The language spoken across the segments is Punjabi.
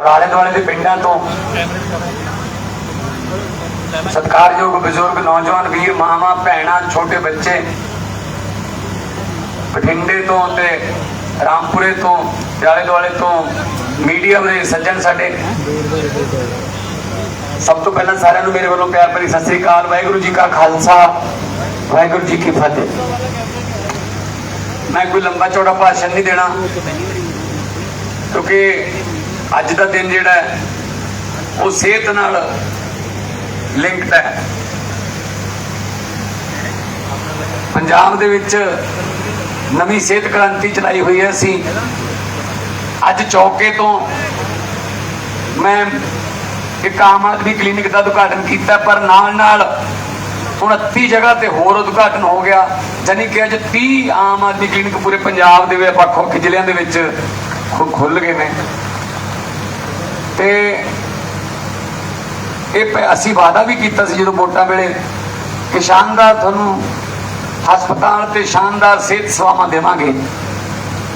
ਔਰ ਆਲੇ ਦੁਆਲੇ ਦੇ ਪਿੰਡਾਂ ਤੋਂ। ਸਤਿਕਾਰਯੋਗ ਬਜ਼ੁਰਗ ਨੌਜਵਾਨ ਵੀਰ, ਮਾਵਾਂ, ਭੈਣਾਂ, ਛੋਟੇ ਬੱਚੇ ਬਠਿੰਡੇ ਤੋਂ ਤੇ ਰਾਮਪੁਰੇ ਤੋਂ ਆਲੇ ਦੁਆਲੇ ਤੋਂ ਮੀਡੀਆ ਦੇ ਸੱਜਣ ਸਾਡੇ। ਸਭ ਤੋਂ ਪਹਿਲਾਂ ਸਾਰਿਆਂ ਨੂੰ ਮੇਰੇ ਵੱਲੋਂ ਪਿਆਰ ਭਰੀ ਸਤਿ ਸ੍ਰੀ ਅਕਾਲ, ਵਾਹਿਗੁਰੂ ਜੀ ਕਾ ਖਾਲਸਾ, ਵਾਹਿਗੁਰੂ ਜੀ ਕੀ ਫਤਿਹ। ਮੈਂ ਕੋਈ ਲੰਬਾ ਚੌੜਾ ਭਾਸ਼ਣ ਨਹੀਂ ਦੇਣਾ, ਕਿਉਂਕਿ ਅੱਜ ਦਾ ਦਿਨ ਜਿਹੜਾ ਹੈ, ਉਹ ਸਿਹਤ ਨਾਲ ਲਿੰਕਡ ਹੈ। ਪੰਜਾਬ ਦੇ ਵਿੱਚ ਨਵੀਂ ਸਿਹਤ ਕ੍ਰਾਂਤੀ ਚਲਾਈ ਹੋਈ ਹੈ। ਅਸੀਂ ਅੱਜ ਚੌਕੇ ਤੋਂ ਮੈਂ ਇੱਕ ਆਮ ਆਦਮੀ ਕਲੀਨਿਕ ਦਾ ਉਦਘਾਟਨ ਕੀਤਾ, ਪਰ ਨਾਲ ਨਾਲ 29 ਜਗ੍ਹਾ ਤੇ ਹੋਰ ਉਦਘਾਟਨ ਹੋ ਗਿਆ। ਜਾਨੀ ਕਿ ਅੱਜ 30 ਆਮ ਆਦਮੀ ਕਲੀਨਿਕ ਪੂਰੇ ਪੰਜਾਬ ਦੇ ਵਿੱਚ ਵੱਖ ਵੱਖ ਜ਼ਿਲ੍ਹਿਆਂ ਦੇ ਵਿੱਚ ਖੁ- ਖੁੱਲ ਗਏ ਨੇ। ਤੇ ਇਹ ਅਸੀਂ ਵਾਅਦਾ ਵੀ ਕੀਤਾ ਸੀ ਜਦੋਂ ਵੋਟਾਂ ਵੇਲੇ ਕਿ ਸ਼ਾਨਦਾਰ ਤੁਹਾਨੂੰ ਹਸਪਤਾਲ ਤੇ ਸ਼ਾਨਦਾਰ ਸਿਹਤ ਸੇਵਾਵਾਂ ਦੇਵਾਂਗੇ।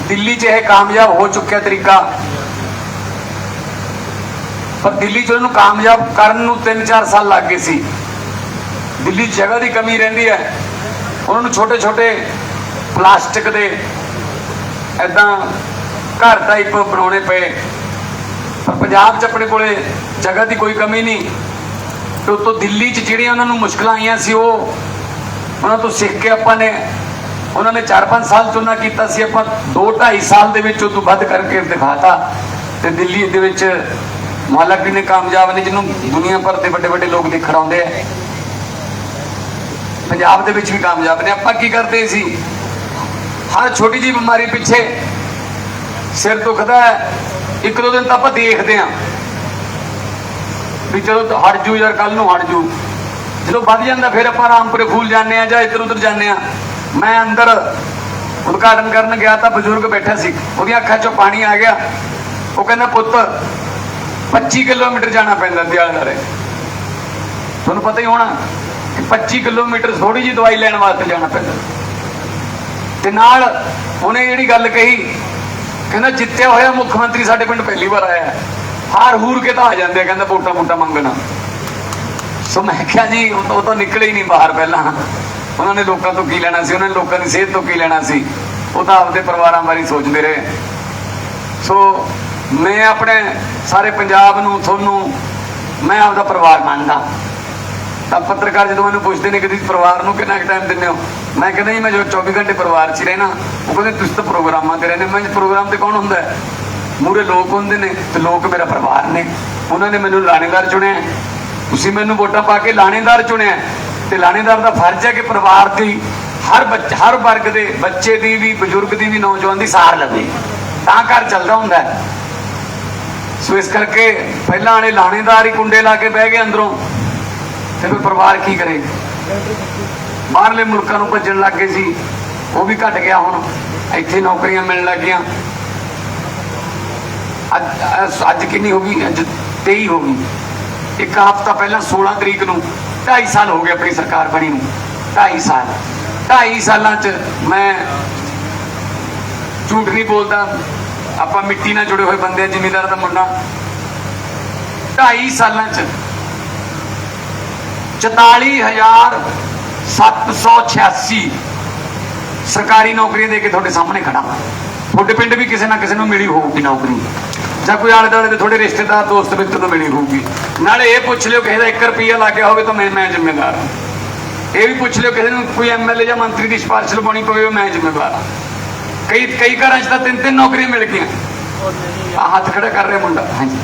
ਦਿੱਲੀ 'ਚ ਇਹ ਕਾਮਯਾਬ ਹੋ ਚੁੱਕਿਆ ਤਰੀਕਾ। ਪਰ ਦਿੱਲੀ 'ਚ ਉਹਨੂੰ ਕਾਮਯਾਬ ਕਰਨ ਨੂੰ 3-4 ਸਾਲ ਲੱਗ ਗਏ ਸੀ। ਦਿੱਲੀ ਜਗ੍ਹਾ ਦੀ ਕਮੀ ਰਹਿੰਦੀ ਹੈ। ਉਹਨਾਂ ਨੂੰ ਛੋਟੇ ਛੋਟੇ ਪਲਾਸਟਿਕ ਦੇ ਐਦਾਂ ਘਰ ਟਾਈਪ ਬਣਾਉਣੇ ਪਏ। ਪਰ ਪੰਜਾਬ 'ਚ ਆਪਣੇ ਕੋਲੇ ਜਗ੍ਹਾ ਦੀ ਕੋਈ ਕਮੀ ਨਹੀਂ। ਤੇ ਉਤੋਂ ਦਿੱਲੀ 'ਚ ਜਿਹੜੀਆਂ ਉਹਨਾਂ ਨੂੰ ਮੁਸ਼ਕਲਾਂ ਆਈਆਂ ਸੀ ਉਹ ਉਹਨਾਂ ਤੋਂ ਸਿੱਖ ਕੇ ਆਪਾਂ ਨੇ ਉਹਨਾਂ ਨੇ 4-5 ਸਾਲ ਚੁਣਾ ਕੀਤਾ ਸੀ, ਆਪਾਂ 2-2.5 ਸਾਲ ਦੇ ਵਿੱਚ ਉਹ ਤੋਂ ਵੱਧ ਕਰਕੇ ਦਿਖਾਤਾ। ਤੇ ਦਿੱਲੀ ਦੇ ਵਿੱਚ ਮੁਹੱਲਾ ਨੇ ਕਾਮਯਾਬ ਨੇ, ਜਿਹਨੂੰ ਦੁਨੀਆ ਭਰ ਦੇ ਵੱਡੇ ਵੱਡੇ ਲੋਕ ਦੇਖਣ ਆਉਂਦੇ ਆ। ਪੰਜਾਬ ਦੇ ਵਿੱਚ ਵੀ ਕਾਮਯਾਬ ਨੇ। ਆਪਾਂ ਕੀ ਕਰਦੇ ਸੀ? ਹਰ ਛੋਟੀ ਜੀ ਬਿਮਾਰੀ ਪਿੱਛੇ ਸਿਰ ਦੁਖਦਾ ਹੈ। ਇੱਕ ਦੋ ਦਿਨ ਤਾਂ ਆਪਾਂ ਦੇਖਦੇ ਆਂ ਵੀ ਚਲੋ ਹਟ ਜੂ ਯਾਰ ਕੱਲ ਨੂੰ ਹਟ ਜੂ। ਜਦੋਂ ਵੱਧ ਜਾਂਦਾ ਫਿਰ ਆਪਾਂ ਰਾਮਪੁਰੇ ਫੂਲ ਜਾਂਦੇ ਆ ਜਾਂ ਇੱਧਰ ਉੱਧਰ ਜਾਂਦੇ ਆ ਮੈਂ ਅੰਦਰ ਉਦਘਾਟਨ ਕਰਨ ਗਿਆ ਤਾਂ ਬਜ਼ੁਰਗ ਬੈਠਾ ਸੀ। ਉਹਦੀਆਂ ਅੱਖਾਂ 'ਚੋਂ ਪਾਣੀ ਆ ਗਿਆ। ਉਹ ਕਹਿੰਦਾ, ਪੁੱਤ 25 ਕਿਲੋਮੀਟਰ ਜਾਣਾ ਪੈਂਦਾ ਦਿਆਲਦਾਰੇ ਤੁਹਾਨੂੰ ਪਤਾ ਹੀ ਹੋਣਾ ਕਿ 25 ਕਿਲੋਮੀਟਰ ਥੋੜੀ ਜੀ ਦਵਾਈ ਲੈਣ ਵਾਸਤੇ ਜਾਣਾ ਪੈਂਦਾ। ਤੇ ਨਾਲ ਉਹਨੇ ਜਿਹੜੀ ਗੱਲ ਕਹੀ ਕਹਿੰਦਾ ਜਿੱਤਿਆ ਹੋਇਆ ਮੁੱਖ ਮੰਤਰੀ ਸਾਡੇ ਪਿੰਡ ਪਹਿਲੀ ਵਾਰ ਆਇਆ ਹਾਰ ਹੂਰ ਕੇ ਤਾਂ ਆ ਜਾਂਦੇ ਆ, ਕਹਿੰਦਾ ਵੋਟਾਂ ਵੋਟਾਂ ਮੰਗਣਾ। ਸੋ ਮੈਂ ਕਿਹਾ ਜੀ, ਉਹ ਤਾਂ ਉਹ ਤਾਂ ਨਿਕਲੇ ਹੀ ਨਹੀਂ ਬਾਹਰ ਪਹਿਲਾਂ। ਉਹਨਾਂ ਨੇ ਲੋਕਾਂ ਤੋਂ ਕੀ ਲੈਣਾ ਸੀ? ਉਹਨਾਂ ਨੇ ਲੋਕਾਂ ਦੀ ਸਿਹਤ ਤੋਂ ਕੀ ਲੈਣਾ ਸੀ? ਉਹ ਤਾਂ ਆਪਦੇ ਪਰਿਵਾਰਾਂ ਬਾਰੇ ਸੋਚਦੇ ਰਹੇ। ਸੋ ਮੈਂ ਆਪਣੇ ਸਾਰੇ ਪੰਜਾਬ ਨੂੰ, ਤੁਹਾਨੂੰ, ਮੈਂ ਆਪਦਾ ਪਰਿਵਾਰ ਮੰਨਦਾ। ਤਾਂ ਪੱਤਰਕਾਰ ਜਦੋਂ ਮੈਨੂੰ ਪੁੱਛਦੇ ਨੇ ਕਿ ਤੁਸੀਂ ਪਰਿਵਾਰ ਨੂੰ ਕਿੰਨਾ ਟਾਈਮ ਦਿੰਦੇ ਹੋ? ਮੈਂ ਕਹਿੰਦਾ ਜੀ, ਮੈਂ ਜੋ 24 ਘੰਟੇ ਪਰਿਵਾਰ 'ਚ ਹੀ ਰਹਿਣਾ, ਉਹ ਕਹਿੰਦੇ, ਤੁਸੀਂ ਤਾਂ ਪ੍ਰੋਗਰਾਮਾਂ ਤੇ ਰਹਿੰਦੇ ਮੈਂ ਪ੍ਰੋਗਰਾਮ ਤੇ ਕੌਣ ਹੁੰਦਾ ਮੂਰੇ ਲੋਕ ਹੁੰਦੇ ਨੇ ਤੇ ਲੋਕ ਮੇਰਾ ਪਰਿਵਾਰ ਨੇ। ਉਹਨਾਂ ਨੇ ਮੈਨੂੰ ਲਾਣੇਦਾਰ ਚੁਣਿਆ। ਤੁਸੀਂ ਮੈਨੂੰ ਵੋਟਾਂ ਪਾ ਕੇ ਲਾਣੇਦਾਰ ਚੁਣਿਆ। ਤੇ ਲਾਣੇਦਾਰ ਦਾ ਫਰਜ਼ ਹੈ ਕਿ ਪਰਿਵਾਰ ਦੀ ਹਰ ਬੱਚ, ਹਰ ਵਰਗ ਦੇ ਬੱਚੇ ਦੀ ਵੀ, ਬਜ਼ੁਰਗ ਦੀ ਵੀ, ਨੌਜਵਾਨ ਦੀ ਸਾਰ ਲਵੇ ਤਾਂ ਘਰ ਚੱਲਦਾ ਹੁੰਦਾ ਸੋ ਇਸ ਕਰਕੇ ਪਹਿਲਾਂ ਵਾਲੇ ਲਾਣੇਦਾਰ ਹੀ ਕੁੰਡੇ ਲਾ ਕੇ ਬਹਿ ਗਏ ਅੰਦਰੋਂ। ਤੇ ਫਿਰ ਪਰਿਵਾਰ ਕੀ ਕਰੇ ਬਾਹਰਲੇ ਮੁਲਕਾਂ ਨੂੰ ਭੱਜਣ ਲੱਗ ਗਏ ਸੀ। ਉਹ ਵੀ ਘਟ ਗਿਆ ਹੁਣ। ਇੱਥੇ ਨੌਕਰੀਆਂ ਮਿਲਣ ਲੱਗ ਗਈਆਂ। ਅੱਜ- ਅੱਜ ਕਿੰਨੀ ਹੋ ਗਈ? ਅੱਜ 23 ਹੋ ਗਈ। ਇੱਕ ਹਫ਼ਤਾ ਪਹਿਲਾਂ 16 ਤਰੀਕ ਨੂੰ 2.5 ਸਾਲ ਹੋ ਗਏ ਆਪਣੀ ਸਰਕਾਰ ਬਣੀ ਨੂੰ। 2.5 ਸਾਲ। 2.5 ਸਾਲਾਂ 'ਚ ਮੈਂ ਝੂਠ ਨਹੀਂ ਬੋਲਦਾ। ਆਪਾਂ ਮਿੱਟੀ ਨਾਲ ਜੁੜੇ ਹੋਏ ਬੰਦੇ ਆ, ਜ਼ਿਮੀਦਾਰ ਦਾ ਮੁੰਡਾ। 2.5 ਸਾਲਾਂ 'ਚ 44786 ਸਰਕਾਰੀ ਨੌਕਰੀਆਂ ਦੇ ਕੇ ਤੁਹਾਡੇ ਸਾਹਮਣੇ ਖੜਾ ਤੁਹਾਡੇ ਪਿੰਡ ਵੀ ਕਿਸੇ ਨਾ ਕਿਸੇ ਨੂੰ ਮਿਲੀ ਹੋਊਗੀ ਨੌਕਰੀ। ਜਾਂ ਕੋਈ ਆਲੇ ਦੁਆਲੇ ਦੇ ਤੁਹਾਡੇ ਰਿਸ਼ਤੇਦਾਰ, ਦੋਸਤ, ਮਿੱਤਰ ਨੂੰ ਮਿਲੀ ਹੋਊਗੀ। ਨਾਲੇ ਇਹ ਪੁੱਛ ਲਿਓ ਕਿਸੇ ਦਾ 1 ਰੁਪਿਆ ਲੱਗਿਆ ਹੋਵੇ ਤਾਂ ਮੈਂ ਮੈਂ ਜ਼ਿੰਮੇਵਾਰ ਹਾਂ। ਇਹ ਵੀ ਪੁੱਛ ਲਿਓ ਕਿਸੇ ਨੂੰ ਕੋਈ ਐਮਐਲਏ ਜਾਂ ਮੰਤਰੀ ਦੀ ਸਿਫਾਰਿਸ਼ ਲਵਾਉਣੀ ਪਵੇ, ਮੈਂ ਜ਼ਿੰਮੇਵਾਰ ਹਾਂ। ਕਈ ਕਈ ਘਰਾਂ 'ਚ ਤਾਂ ਤਿੰਨ ਤਿੰਨ ਨੌਕਰੀਆਂ ਮਿਲ ਗਈਆਂ। ਆ ਹੱਥ ਖੜਾ ਕਰ ਰਿਹਾ ਮੁੰਡਾ। ਹਾਂਜੀ।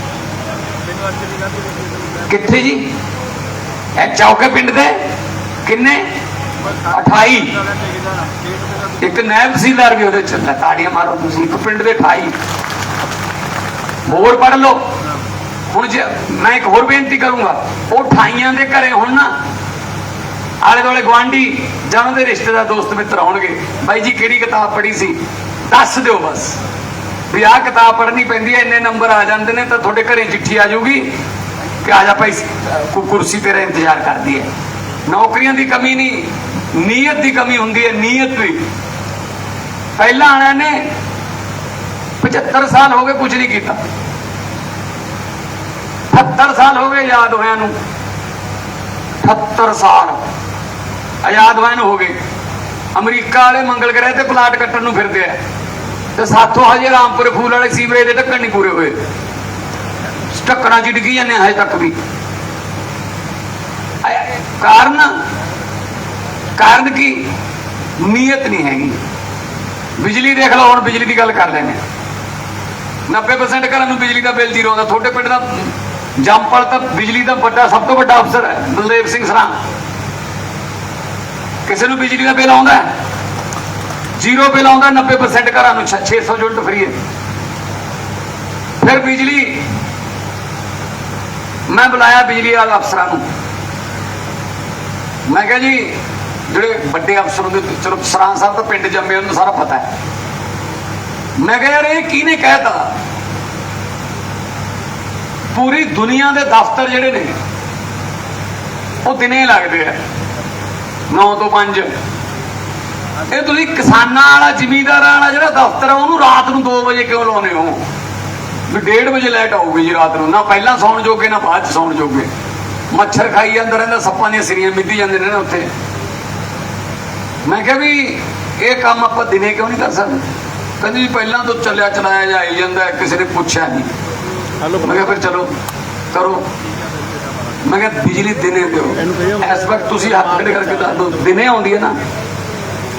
ਕਿੱਥੇ ਜੀ? ਇਹ ਚੌਕੇ ਪਿੰਡ ਦੇ? ਕਿੰਨੇ? 28 ਇੱਕ ਨਾਇਬ ਤਹਿਸੀਲਦਾਰ ਵੀ ਉਹਦੇ ਚ ਤਾੜੀਆਂ ਮਾਰੋ ਤੁਸੀਂ, ਇੱਕ ਪਿੰਡ ਦੇ 28 ਹੋਰ ਪੜ ਲਓ। ਹੁਣ ਜੇ ਮੈਂ ਇੱਕ ਹੋਰ ਬੇਨਤੀ ਕਰੂੰਗਾ, ਉਹ 28 ਦੇ ਘਰੇ ਹੁਣ ਨਾ, ਆਲੇ ਦੁਆਲੇ ਗਵਾਂਢੀ ਜਾਂ ਉਹਦੇ ਰਿਸ਼ਤੇਦਾਰ, ਦੋਸਤ, ਮਿੱਤਰ ਆਉਣਗੇ। ਬਾਈ ਜੀ, ਕਿਹੜੀ ਕਿਤਾਬ ਪੜ੍ਹੀ ਸੀ? ਦੱਸ ਦਿਓ ਬਸ। ਵੀ ਆਹ ਕਿਤਾਬ ਪੜ੍ਹਨੀ ਪੈਂਦੀ ਹੈ, ਇੰਨੇ ਨੰਬਰ ਆ ਜਾਂਦੇ ਨੇ, ਤਾਂ ਤੁਹਾਡੇ ਘਰੇ ਚਿੱਠੀ ਆ ਜਾਊਗੀ। ਕਿ ਆ ਜਾ ਭਾਈ ਕੋ, ਕੁਰਸੀ ਤੇਰਾ ਇੰਤਜ਼ਾਰ ਨੌਕਰੀਆਂ ਦੀ ਕਮੀ ਨਹੀਂ, ਨੀਅਤ ਦੀ ਕਮੀ ਹੁੰਦੀ ਹੈ, ਨੀਅਤ ਵੀ। ਪਹਿਲਾਂ ਵਾਲਿਆਂ ਨੇ 75 ਸਾਲ ਹੋ ਗਏ ਕੁਝ ਨਹੀਂ ਕੀਤਾ। 78 ਸਾਲ ਹੋ ਗਏ ਆਜ਼ਾਦ ਹੋਇਆ ਨੂੰ। 78 ਸਾਲ ਆਜ਼ਾਦ ਹੋਇਆ ਨੂੰ ਹੋ ਗਏ। ਅਮਰੀਕਾ ਵਾਲੇ ਮੰਗਲ ਗ੍ਰਹਿ ਤੇ ਪਲਾਟ ਕੱਟਣ ਨੂੰ ਫਿਰਦੇ ਆ। ਤੇ ਸਾਥੋਂ ਹਜੇ ਰਾਮਪੁਰ ਫੂਲ ਵਾਲੇ ਸੀਵਰੇਜ ਦੇ ਢੱਕਣ ਨਹੀਂ ਪੂਰੇ ਹੋਏ। ਢੱਕਣਾ ਚ ਡਿੱਗੀ ਜਾਂਦੇ ਆ ਹਜੇ ਤੱਕ ਵੀ। ਕਾਰਨ? ਕਾਰਨ ਕੀ? ਨੀਅਤ ਨਹੀਂ ਹੈਗੀ। ਬਿਜਲੀ ਦੇਖ ਲਓ, ਹੁਣ ਬਿਜਲੀ ਦੀ ਗੱਲ ਕਰ ਲੈਨੇ 90% ਘਰਾਂ ਨੂੰ ਬਿਜਲੀ ਦਾ ਬਿੱਲ ਜ਼ੀਰੋ ਆਉਂਦਾ ਤੁਹਾਡੇ ਪਿੰਡ ਦਾ ਜੰਪਲ ਤਾਂ ਬਿਜਲੀ ਦਾ ਵੱਡਾ, ਸਭ ਤੋਂ ਵੱਡਾ ਅਫਸਰ ਹੈ, ਬਲਦੇਵ ਸਿੰਘ ਸਰਾਂ। ਕਿਸੇ ਨੂੰ ਬਿਜਲੀ ਦਾ ਬਿੱਲ ਆਉਂਦਾ ਹੈ? ਜ਼ੀਰੋ ਬਿੱਲ ਆਉਂਦਾ 90% ਘਰਾਂ ਨੂੰ 600 ਯੂਨਿਟ ਫਰੀ ਹੈ। ਫਿਰ ਬਿਜਲੀ ਮੈਂ ਬੁਲਾਇਆ ਬਿਜਲੀ ਵਾਲੇ ਅਫਸਰਾਂ ਨੂੰ। ਮੈਂ ਕਿਹਾ ਜੀ, ਜਿਹੜੇ ਵੱਡੇ ਅਫਸਰ ਹੁੰਦੇ, ਚਲੋ ਸਰਾਂ ਸਾਹਿਬ ਤਾਂ ਪਿੰਡ ਜੰਮੇ, ਉਹਨਾਂ ਨੂੰ ਸਾਰਾ ਪਤਾ ਹੈ। ਮੈਂ ਕਿਹਾ ਯਾਰ ਇਹ ਕਿਹਨੇ ਕਹਿਤਾ? ਪੂਰੀ ਦੁਨੀਆ ਦੇ ਦਫ਼ਤਰ ਜਿਹੜੇ ਨੇ, ਉਹ ਦਿਨੇ ਲੱਗਦੇ ਆ। 9 ਤੋਂ 5 ਇਹ ਤੁਸੀਂ ਕਿਸਾਨਾਂ ਵਾਲਾ, ਜ਼ਿਮੀਂਦਾਰਾਂ ਵਾਲਾ ਜਿਹੜਾ ਦਫ਼ਤਰ ਆ, ਉਹਨੂੰ ਰਾਤ ਨੂੰ 2 ਵਜੇ ਕਿਉਂ ਲਾਉਨੇ ਹੋ? ਵੀ 1:30 ਵਜੇ ਲਾਈਟ ਆਊਗੀ ਜੀ ਰਾਤ ਨੂੰ। ਨਾ ਪਹਿਲਾਂ ਸੌਣ ਜੋਗੇ ਨਾ ਬਾਅਦ ਚ ਸੌਣ ਜੋਗੇ। ਮੱਛਰ ਖਾਈ ਜਾਂਦਾ ਰਹਿੰਦਾ ਸੱਪਾਂ ਦੀਆਂ ਸਿਰੀਆਂ ਮਿੱਧੀ ਜਾਂਦੇ ਨੇ ਨਾ ਉੱਥੇ। ਮੈਂ ਕਿਹਾ ਵੀ ਇਹ ਕੰਮ ਆਪਾਂ ਦਿਨੇ ਕਿਉਂ ਨਹੀਂ ਕਰ ਸਕਦੇ? ਕਹਿੰਦੇ ਜੀ ਪਹਿਲਾਂ ਤੋਂ ਚੱਲਿਆ ਚਲਾਇਆ ਜਾਈ ਜਾਂਦਾ ਕਿਸੇ ਨੇ ਪੁੱਛਿਆ ਨਹੀਂ। ਮੈਂ ਕਿਹਾ ਫਿਰ ਚਲੋ ਕਰੋ। ਮੈਂ ਕਿਹਾ ਬਿਜਲੀ ਦਿਨੇ ਦਿਓ। ਇਸ ਵਕਤ ਤੁਸੀਂ ਹੱਥ ਖੜੇ ਕਰਕੇ ਦੱਸ ਦਿਓ ਦਿਨੇ ਆਉਂਦੀ ਹੈ ਨਾ।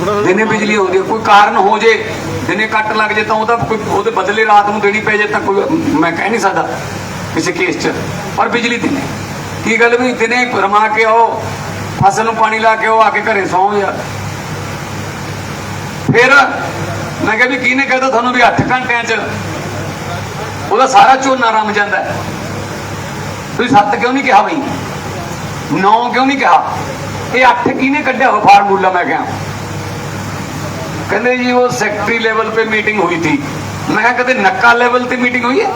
ਦਿਨੇ ਬਿਜਲੀ ਆਉਂਦੀ ਹੈ, ਕੋਈ ਕਾਰਨ ਹੋ ਜੇ, ਦਿਨੇ ਕੱਟ ਲੱਗ ਜੇ ਤਾਂ ਉਹਦਾ ਕੋਈ ਉਹਦੇ ਬਦਲੇ ਰਾਤ ਨੂੰ ਦੇਣੀ ਪੈ ਜੇ ਤਾਂ ਕੋਈ ਮੈਂ ਕਹਿ ਨਹੀਂ ਸਕਦਾ ਕਿਸੇ ਕੇਸ 'ਚ। ਪਰ ਬਿਜਲੀ ਦਿਨੇ। ਕੀ ਗੱਲ ਵੀ ਦਿਨੇ ਰਮਾ ਕੇ ਆਓ, ਫਸਲ ਨੂੰ ਪਾਣੀ ਲਾ ਕੇ ਆਓ, ਆ ਕੇ ਘਰੇ ਸੌਂ ਯਾਰ ਫਿਰ ਮੈਂ ਕਿਹਾ ਵੀ ਕਿਹਨੇ ਕਹਿਤਾ ਤੁਹਾਨੂੰ ਵੀ 8 ਘੰਟਿਆਂ 'ਚ? ਉਹਦਾ ਸਾਰਾ ਝੋਨਾ ਰਮ ਜਾਂਦਾ ਤੁਸੀਂ ਸੱਤ ਕਿਉਂ ਨਹੀਂ ਕਿਹਾ ਬਈ? 9 ਕਿਉਂ ਨਹੀਂ ਕਿਹਾ? ਇਹ 8 ਕਿਹਨੇ ਕੱਢਿਆ ਉਹ ਫਾਰਮੂਲਾ ਮੈਂ ਕਿਹਾ। ਕਹਿੰਦੇ ਜੀ ਉਹ ਸੈਕਟਰੀ ਲੈਵਲ पे मीटिंग हुई थी मैं कहा कदे नक्का लेवल ਤੇ ਮੀਟਿੰਗ ਹੋਈ ਹੈ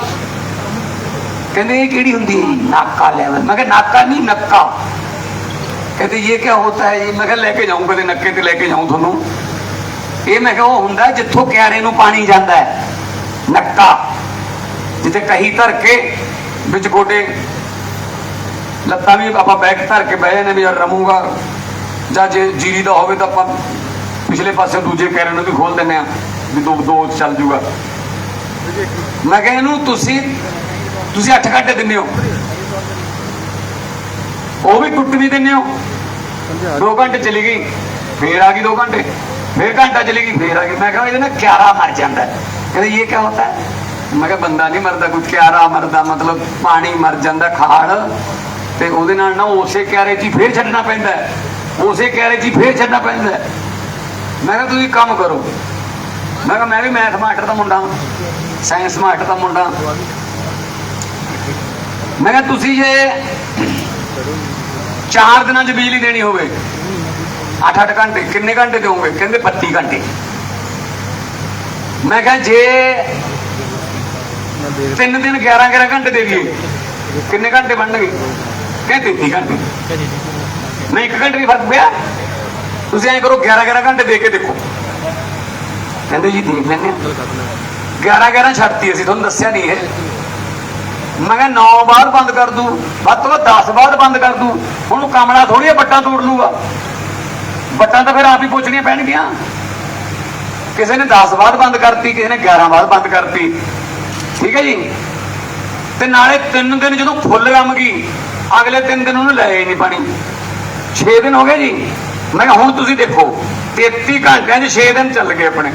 ਕਹਿੰਦੇ ਇਹ ਕਿਹੜੀ ਹੁੰਦੀ ਹੈ ਜੀ ਨਾਕਾ ਲੈਵਲ ਮੈਂ ਕਿਹਾ ਨਾਕਾ ਨਹੀਂ ਨੱਕਾ ਕਹਿੰਦੇ ਇਹ ਕੀ ਹੋਤਾ ਹੈ ਜੀ ਮੈਂ ਕਿਹਾ ਲੈ ਕੇ ਜਾਊਂ ਕਦੇ ਨੱਕੇ ਤੇ ਲੈ ਕੇ ਜਾਊਂ ਤੁਹਾਨੂੰ ਇਹ ਮੈਂ ਕਿਹਾ ਉਹ ਹੁੰਦਾ ਜਿੱਥੋਂ ਕਿਆਰੇ ਨੂੰ ਪਾਣੀ ਜਾਂਦਾ ਹੈ ਨੱਕਾ ਜਿੱਥੇ ਕਹੀ ਧਰ ਕੇ ਵਿੱਚ ਗੋਡੇ ਲੱਤਾਂ ਵੀ ਆਪਾਂ ਬੈਕ ਧਰ ਕੇ ਬਹਿ ਜਾਂਦੇ ਵੀ ਯਾਰ ਰਮੂਗਾ ਜਾਂ ਜੇ ਜੀਰੀ ਦਾ ਹੋਵੇ ਤਾਂ ਆਪਾਂ ਪਿਛਲੇ ਪਾਸੇ ਦੂਜੇ ਕਿਆਰੇ ਨੂੰ ਵੀ ਖੋਲ ਦਿੰਨੇ ਆ, ਵੀ ਦੋ ਦੋ ਚੱਲ ਜੂਗਾ। ਮੈਂ ਕਿਹਾ ਇਹਨੂੰ ਤੁਸੀਂ ਤੁਸੀਂ 8 ਘੰਟੇ ਦਿੰਦੇ ਹੋ। ਉਹ ਵੀ ਟੁੱਟ ਵੀ ਦਿੰਦੇ ਹੋ। 2 ਘੰਟੇ ਚਲੀ ਗਈ, ਫੇਰ ਆ ਗਈ 2 ਘੰਟੇ, ਫੇਰ ਘੰਟਾ ਚਲੀ ਗਈ, ਫੇਰ ਆ ਗਈ। ਮੈਂ ਕਿਹਾ ਇਹਦੇ ਨਾਲ ਕਿਆਰਾ ਮਰ ਜਾਂਦਾ। ਕਹਿੰਦੇ ਇਹ ਕੀ ਹੁੰਦਾ? ਮੈਂ ਕਿਹਾ ਬੰਦਾ ਨਹੀਂ ਮਰਦਾ ਕੁਝ ਕਿਆਰਾ ਮਰਦਾ, ਮਤਲਬ ਪਾਣੀ ਮਰ ਜਾਂਦਾ ਖਾੜ ਤੇ ਉਹਦੇ ਨਾਲ ਨਾ ਉਸੇ ਕਿਆਰੇ 'ਚ ਹੀ ਫੇਰ ਛੱਡਣਾ ਪੈਂਦਾ ਉਸੇ ਕਿਆਰੇ 'ਚ ਹੀ ਫੇਰ ਛੱਡਣਾ ਪੈਂਦਾ ਮੈਂ ਕਿਹਾ, ਤੁਸੀਂ ਕੰਮ ਕਰੋ। ਮੈਂ ਕਿਹਾ, ਮੈਂ ਵੀ ਮੈਥ ਮਾਸਟਰ ਦਾ ਮੁੰਡਾ ਸਾਇੰਸ ਮਾਸਟਰ ਦਾ ਮੁੰਡਾ ਮੈਂ ਕਿਹਾ, ਤੁਸੀਂ ਜੇ ਚਾਰ ਦਿਨਾਂ 'ਚ ਬਿਜਲੀ ਦੇਣੀ ਹੋਵੇ 8-8 ਘੰਟੇ, ਕਿੰਨੇ ਘੰਟੇ ਦਿਓਗੇ? ਕਹਿੰਦੇ 32 ਘੰਟੇ। ਮੈਂ ਕਿਹਾ, ਜੇ ਤਿੰਨ ਦਿਨ 11-11 ਘੰਟੇ ਦੇ ਦਈਏ, ਕਿੰਨੇ ਘੰਟੇ ਬਣਨਗੇ? ਕਹਿੰਦੇ 33 ਘੰਟੇ। ਮੈਂ ਇੱਕ ਘੰਟੇ ਦੀ ਫ਼ਰਕ ਪਿਆ? ਤੁਸੀਂ ਐਂ ਕਰੋ 11-11 ਘੰਟੇ ਦੇ ਕੇ ਦੇਖੋ। ਕਹਿੰਦੇ ਜੀ ਦੇਖ ਲੈਂਦੇ ਆ 11-11 ਛੱਡਤੀ ਅਸੀਂ, ਤੁਹਾਨੂੰ ਦੱਸਿਆ ਨਹੀਂ ਇਹ। ਮੈਂ ਕਿਹਾ 9 ਬਾਅਦ ਬੰਦ ਕਰ ਦੂ, ਵੱਧ ਤੋਂ ਵੱਧ 10 ਬਾਅਦ ਬੰਦ ਕਰ ਦੂ। ਹੁਣ ਕਮਲਾ ਥੋੜੀ ਬੱਟਾਂ ਤੋੜ ਲੂਗਾ। ਬੱਟਾਂ ਤਾਂ ਫਿਰ ਆਪ ਹੀ ਪੁੱਛਣੀਆਂ ਪੈਣਗੀਆਂ। ਕਿਸੇ ਨੇ 10 ਬਾਅਦ ਬੰਦ ਕਰਤੀ, ਕਿਸੇ ਨੇ 11 ਬਾਅਦ ਬੰਦ ਕਰਤੀ। ਠੀਕ ਹੈ ਜੀ? ਤੇ ਨਾਲੇ ਤਿੰਨ ਦਿਨ ਜਦੋਂ ਫੁੱਲ ਰਮ ਗਈ, ਅਗਲੇ ਤਿੰਨ ਦਿਨ ਉਹਨੂੰ ਲਏ ਹੀ ਨਹੀਂ ਪਾਣੀ। 6 ਦਿਨ ਹੋ ਗਏ ਜੀ। ਮੈਂ ਕਿਹਾ, ਹੁਣ ਤੁਸੀਂ ਦੇਖੋ 33 ਘੰਟਿਆਂ 'ਚ 6 ਦਿਨ ਚੱਲ ਗਏ ਆਪਣੇ।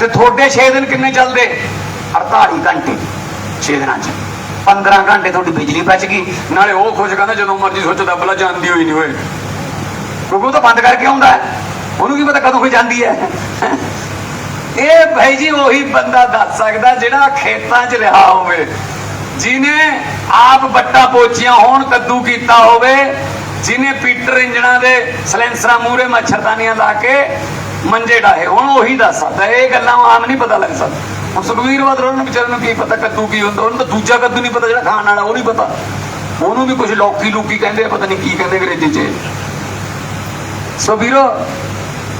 ਤੇ ਤੁਹਾਡੇ 6 ਦਿਨ ਕਿੰਨੇ ਚੱਲਦੇ? 48 ਘੰਟੇ 6 ਦਿਨਾਂ 'ਚ। 15 ਘੰਟੇ ਤੁਹਾਡੀ ਬਿਜਲੀ ਬਚ ਗਈ। ਨਾਲੇ ਉਹ ਖੁਸ਼ ਕਹਿੰਦਾ ਜਦੋਂ ਮਰਜ਼ੀ ਸੋਚਦਾ ਬਲਾ ਜਾਂਦੀ ਹੋਈ ਨਹੀਂ ਹੋਏ। ਕਿਉਂਕਿ ਉਹ ਤਾਂ ਬੰਦ ਕਰਕੇ ਆਉਂਦਾ ਉਹਨੂੰ ਕੀ ਪਤਾ ਕਦੋਂ ਕੋਈ ਜਾਂਦੀ ਹੈ। ਇਹ ਭਾਈ ਜੀ, ਉਹੀ ਬੰਦਾ ਦੱਸ ਸਕਦਾ ਜਿਹੜਾ ਖੇਤਾਂ 'ਚ ਰਿਹਾ ਹੋਵੇ। ਜਿਨੇ ਆਪ ਬੱਟਾ ਪੋਚੀਆਂ ਹੋਣ, ਕੱਦੂ ਕੀਤਾ ਹੋਵੇ ਜਿਨੇ ਪੀਟਰ ਇੰਜਣਾ ਦੇ ਸਲੈਂਸਰਾਂ ਮੂਰੇ ਮੱਛਰਦਾਨੀਆਂ ਲਾ ਕੇ ਮੰਜੇ ਡਾਏ ਹੁਣ ਉਹੀ ਦੱਸ ਸਕਦਾ, ਇਹ ਗੱਲਾਂ ਆਮ ਨਹੀਂ ਪਤਾ ਲੱਗ ਸਕਦਾ ਹੁਣ ਸੁਖਵੀਰ ਬਾਦਲ ਨੂੰ ਵਿਚਾਰੇ ਨੂੰ ਕੀ ਪਤਾ ਕੱਦੂ ਕੀ ਹੁੰਦਾ, ਉਹਨੂੰ ਤਾਂ ਦੂਜਾ ਕੱਦੂ ਨਹੀਂ ਪਤਾ ਜਿਹੜਾ ਖਾਣ ਵਾਲਾ, ਉਹ ਨਹੀਂ ਪਤਾ। ਉਹਨੂੰ ਵੀ ਕੁਝ ਲੌਕੀ ਲੂਕੀ ਕਹਿੰਦੇ ਪਤਾ ਨਹੀਂ ਕੀ ਕਹਿੰਦੇ ਅੰਗਰੇਜ਼ੀ 'ਚ। ਸੋ ਵੀਰੋ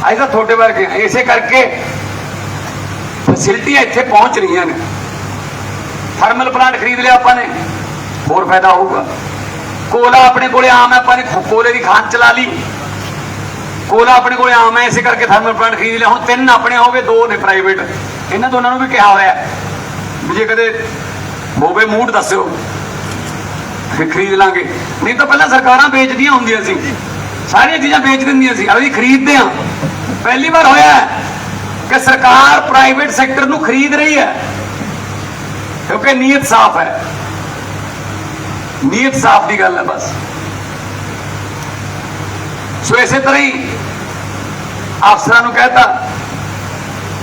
ਅੱਜ ਤਾਂ ਤੁਹਾਡੇ ਵਰਗੇ ਇਸੇ ਕਰਕੇ ਫੈਸਿਲਿਟੀਆਂ ਇੱਥੇ ਪਹੁੰਚ ਰਹੀਆਂ ਨੇ। ਥਰਮਲ ਪਲਾਂਟ ਖਰੀਦ ਲਿਆ ਆਪਾਂ ਨੇ, ਹੋਰ ਫਾਇਦਾ ਹੋਊਗਾ। ਕੋਲਾ ਆਪਣੇ ਕੋਲੇ ਆਮ ਹੈ, ਆਪਾਂ ਨੇ ਕੋਲੇ ਦੀ ਖਾਨ ਚਲਾ ਲਈ। ਕੋਲਾ ਆਪਣੇ ਕੋਲੇ ਆਮ ਹੈ, ਇਸੇ ਕਰਕੇ ਥਰਮਲ ਪਲਾਂਟ ਖਰੀਦ ਲਿਆ। ਹੁਣ ਤਿੰਨ ਆਪਣੇ ਹੋ ਦੋ ਨੇ ਪ੍ਰਾਈਵੇਟ। ਇਹਨਾਂ ਦੋਨਾਂ ਨੂੰ ਵੀ ਕਿਹਾ ਹੋਇਆ ਵੀ ਜੇ ਕਦੇ ਹੋਵੇ ਮੂਡ ਦੱਸਿਓ ਖਰੀਦ ਲਾਂਗੇ। ਨਹੀਂ ਤਾਂ ਪਹਿਲਾਂ ਸਰਕਾਰਾਂ ਵੇਚਦੀਆਂ ਹੁੰਦੀਆਂ ਸੀ। ਸਾਰੀਆਂ ਚੀਜ਼ਾਂ ਵੇਚ ਦਿੰਦੀਆਂ ਸੀ। ਅਸੀਂ ਖਰੀਦਦੇ ਹਾਂ। ਪਹਿਲੀ ਵਾਰ ਹੋਇਆ ਕਿ ਸਰਕਾਰ ਪ੍ਰਾਈਵੇਟ ਸੈਕਟਰ ਨੂੰ ਖਰੀਦ ਰਹੀ ਹੈ, ਕਿਉਂਕਿ ਨੀਅਤ ਸਾਫ਼ ਹੈ। ਨੀਅਤ ਸਾਫ਼ ਦੀ ਗੱਲ ਹੈ ਬਸ। ਸੋ ਇਸੇ ਤਰ੍ਹਾਂ ਹੀ ਅਫਸਰਾਂ ਨੂੰ ਕਹਿਤਾ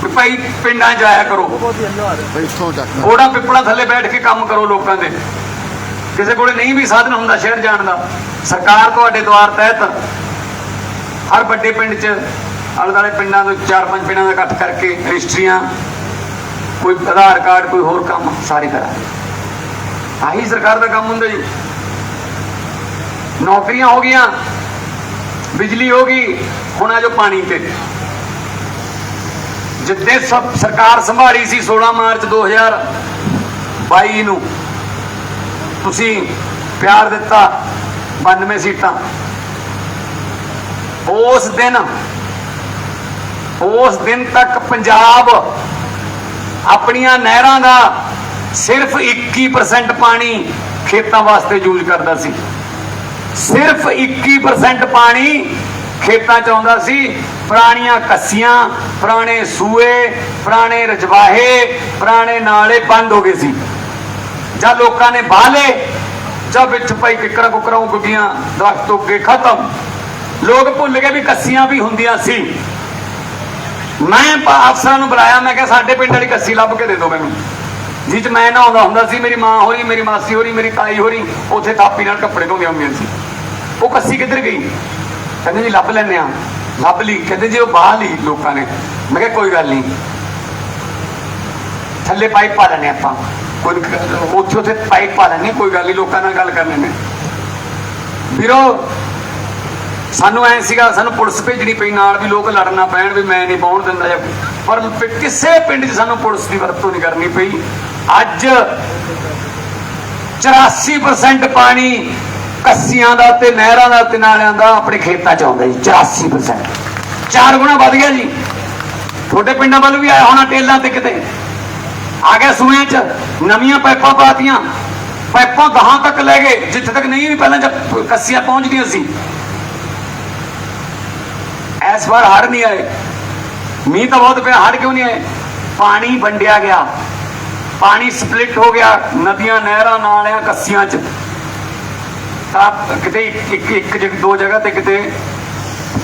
ਕਿ ਭਾਈ ਪਿੰਡਾਂ ਜਾਇਆ ਕਰੋ। ਕੋੜਾ ਪਿੱਪਲਾਂ ਥੱਲੇ ਬੈਠ ਕੇ ਕੰਮ ਕਰੋ ਲੋਕਾਂ ਦੇ। ਕਿਸੇ ਕੋਲੇ ਨਹੀਂ ਵੀ ਸਾਧਨ ਹੁੰਦਾ ਸ਼ਹਿਰ ਜਾਣ ਦਾ। ਸਰਕਾਰ ਤੁਹਾਡੇ ਦੁਆਰ ਤਹਿਤ ਹਰ ਵੱਡੇ ਪਿੰਡ 'ਚ ਆਲੇ ਦੁਆਲੇ ਪਿੰਡਾਂ ਤੋਂ ਚਾਰ ਪੰਜ ਪਿੰਡਾਂ ਦਾ ਇਕੱਠ ਕਰਕੇ ਰਜਿਸਟਰੀਆਂ ਕੋਈ ਆਧਾਰ ਕਾਰਡ ਕੋਈ ਹੋਰ ਕੰਮ ਸਾਰੇ ਕਰਾ ਆਹੀ ਸਰਕਾਰ ਦਾ ਕੰਮ ਹੁੰਦਾ ਜੀ। ਨੌਕਰੀਆਂ ਹੋ ਗਈਆਂ, ਬਿਜਲੀ ਹੋ ਗਈ, ਹੁਣ ਆ ਜੋ ਪਾਣੀ ਤੇ। ਜਿੱਦੇ ਸਭ ਸਰਕਾਰ ਸੰਭਾਲੀ ਸੀ 16 ਮਾਰਚ 2022 ਨੂੰ, ਤੁਸੀਂ ਪਿਆਰ ਦਿੱਤਾ 92 ਸੀਟਾਂ। ਉਸ ਦਿਨ ਉਸ ਦਿਨ ਤੱਕ ਪੰਜਾਬ ਆਪਣੀਆਂ ਨਹਿਰਾਂ ਦਾ ਸਿਰਫ 21% ਪਾਣੀ ਖੇਤਾਂ ਵਾਸਤੇ ਯੂਜ਼ ਕਰਦਾ ਸੀ। ਸਿਰਫ 21% ਪਾਣੀ ਖੇਤਾਂ ਚ ਆਉਂਦਾ ਸੀ। ਪੁਰਾਣੀਆਂ ਕੱਸੀਆਂ, ਪੁਰਾਣੇ ਸੂਏ, ਪੁਰਾਣੇ ਰਜਵਾਹੇ, ਪੁਰਾਣੇ ਨਾਲੇ ਬੰਦ ਹੋ ਗਏ ਸੀ। ਜਾਂ ਲੋਕਾਂ ਨੇ ਬਾਲੇ ਜਾਂ ਵਿੱਚ ਪਈ ਕਿਕਰਾਂ ਕੁਕਰਾਂ ਉੱਗੀਆਂ ਦਰਖਤ ਉੱਗੇ ਖਤਮ। ਲੋਕ ਭੁੱਲ ਗਏ ਵੀ ਕੱਸੀਆਂ ਵੀ ਹੁੰਦੀਆਂ ਸੀ। ਮੈਂ ਅਫਸਰਾਂ ਨੂੰ ਬੁਲਾਇਆ, ਮੈਂ ਕਿਹਾ ਸਾਡੇ ਪਿੰਡ ਵਾਲੀ ਕੱਸੀ ਲੱਭ ਕੇ ਦੇ ਦਿਓ ਮੈਨੂੰ। ਜਿਹ ਚ ਮੈਂ ਨਹਾਉਂਦਾ ਹੁੰਦਾ ਸੀ, ਮੇਰੀ ਮਾਂ ਹੋਰੀ, ਮੇਰੀ ਮਾਸੀ ਹੋਰੀ, ਮੇਰੀ ਤਾਈ ਹੋਰੀ, ਉੱਥੇ ਥਾਪੀ ਨਾਲ ਕੱਪੜੇ ਧੋਂਦੀਆਂ ਹੁੰਦੀਆਂ ਸੀ। ਉਹ ਕੱਸੀ ਕਿੱਧਰ ਗਈ? ਕਹਿੰਦੇ ਜੀ, ਲੱਭ ਲੈਨੇ ਆ ਲੱਭ ਲਈ। ਕਹਿੰਦੇ ਜੀ, ਉਹ ਬਾਹ ਲਈ ਲੋਕਾਂ ਨੇ। ਮੈਂ ਕਿਹਾ, ਕੋਈ ਗੱਲ ਨਹੀਂ। ਥੱਲੇ ਪਾਈਪ ਪਾ ਲੈਣੇ ਆਪਾਂ। ਕੋਈ ਉੱਥੇ ਉੱਥੇ ਪਾਈਪ ਪਾ ਲੈਣੇ ਕੋਈ ਗੱਲ ਨਹੀਂ, ਲੋਕਾਂ ਨਾਲ ਗੱਲ ਕਰ ਲੈਣੇ ਵੀਰੋ, ਸਾਨੂੰ ਐ ਸੀਗਾ, ਸਾਨੂੰ ਪੁਲਿਸ ਭੇਜਣੀ ਪਈ, ਨਾਲ ਵੀ ਲੋਕ ਲੜਨਾ ਪੈਣ ਵੀ ਮੈਂ ਨਹੀਂ ਪਾਉਣ ਦਿੰਦਾ ਪਰ ਕਿਸੇ ਪਿੰਡ 'ਚ ਸਾਨੂੰ ਪੁਲਿਸ ਦੀ ਵਰਤੋਂ ਨਹੀਂ ਕਰਨੀ ਪਈ। ਅੱਜ 84% ਪਾਣੀ ਕੱਸੀਆਂ ਦਾ ਤੇ ਨਹਿਰਾਂ ਦਾ ਤੇ ਨਾਲਿਆਂ ਦਾ ਆਪਣੇ ਖੇਤਾਂ 'ਚ ਆਉਂਦਾ ਜੀ 84% ਚਾਰ ਗੁਣਾ ਵੱਧ ਗਿਆ ਜੀ। ਤੁਹਾਡੇ ਪਿੰਡਾਂ ਵੱਲ ਵੀ ਆਇਆ ਹੋਣਾ ਟੇਲਾਂ ਤੇ ਕਿਤੇ। ਆ ਗਿਆ ਸੂਏ 'ਚ, ਨਵੀਆਂ ਪਾਈਪਾਂ ਪਾਤੀਆਂ। ਪਾਈਪਾਂ ਦਹਾਂ ਤੱਕ ਲੈ ਗਏ, ਜਿੱਥੇ ਤੱਕ ਨਹੀਂ ਪਹਿਲਾਂ ਜਦ ਕੱਸੀਆਂ ਪਹੁੰਚਦੀਆਂ ਸੀ। ਇਸ ਵਾਰ ਹੜ ਨਹੀਂ ਆਏ। ਮੀਂਹ ਤਾਂ ਬਹੁਤ ਪਿਆ ਹੜ ਕਿਉਂ ਨਹੀਂ ਆਏ? ਪਾਣੀ ਵੰਡਿਆ ਗਿਆ। ਪਾਣੀ ਸਪਲਿਟ ਹੋ ਗਿਆ, ਨਦੀਆਂ, ਨਹਿਰਾਂ, ਨਾਲਿਆਂ, ਕੱਸੀਆਂ 'ਚ। ਤਾਂ ਕਿਤੇ ਇੱਕ ਇੱਕ ਦੋ ਜਗ੍ਹਾ ਤੇ ਕਿਤੇ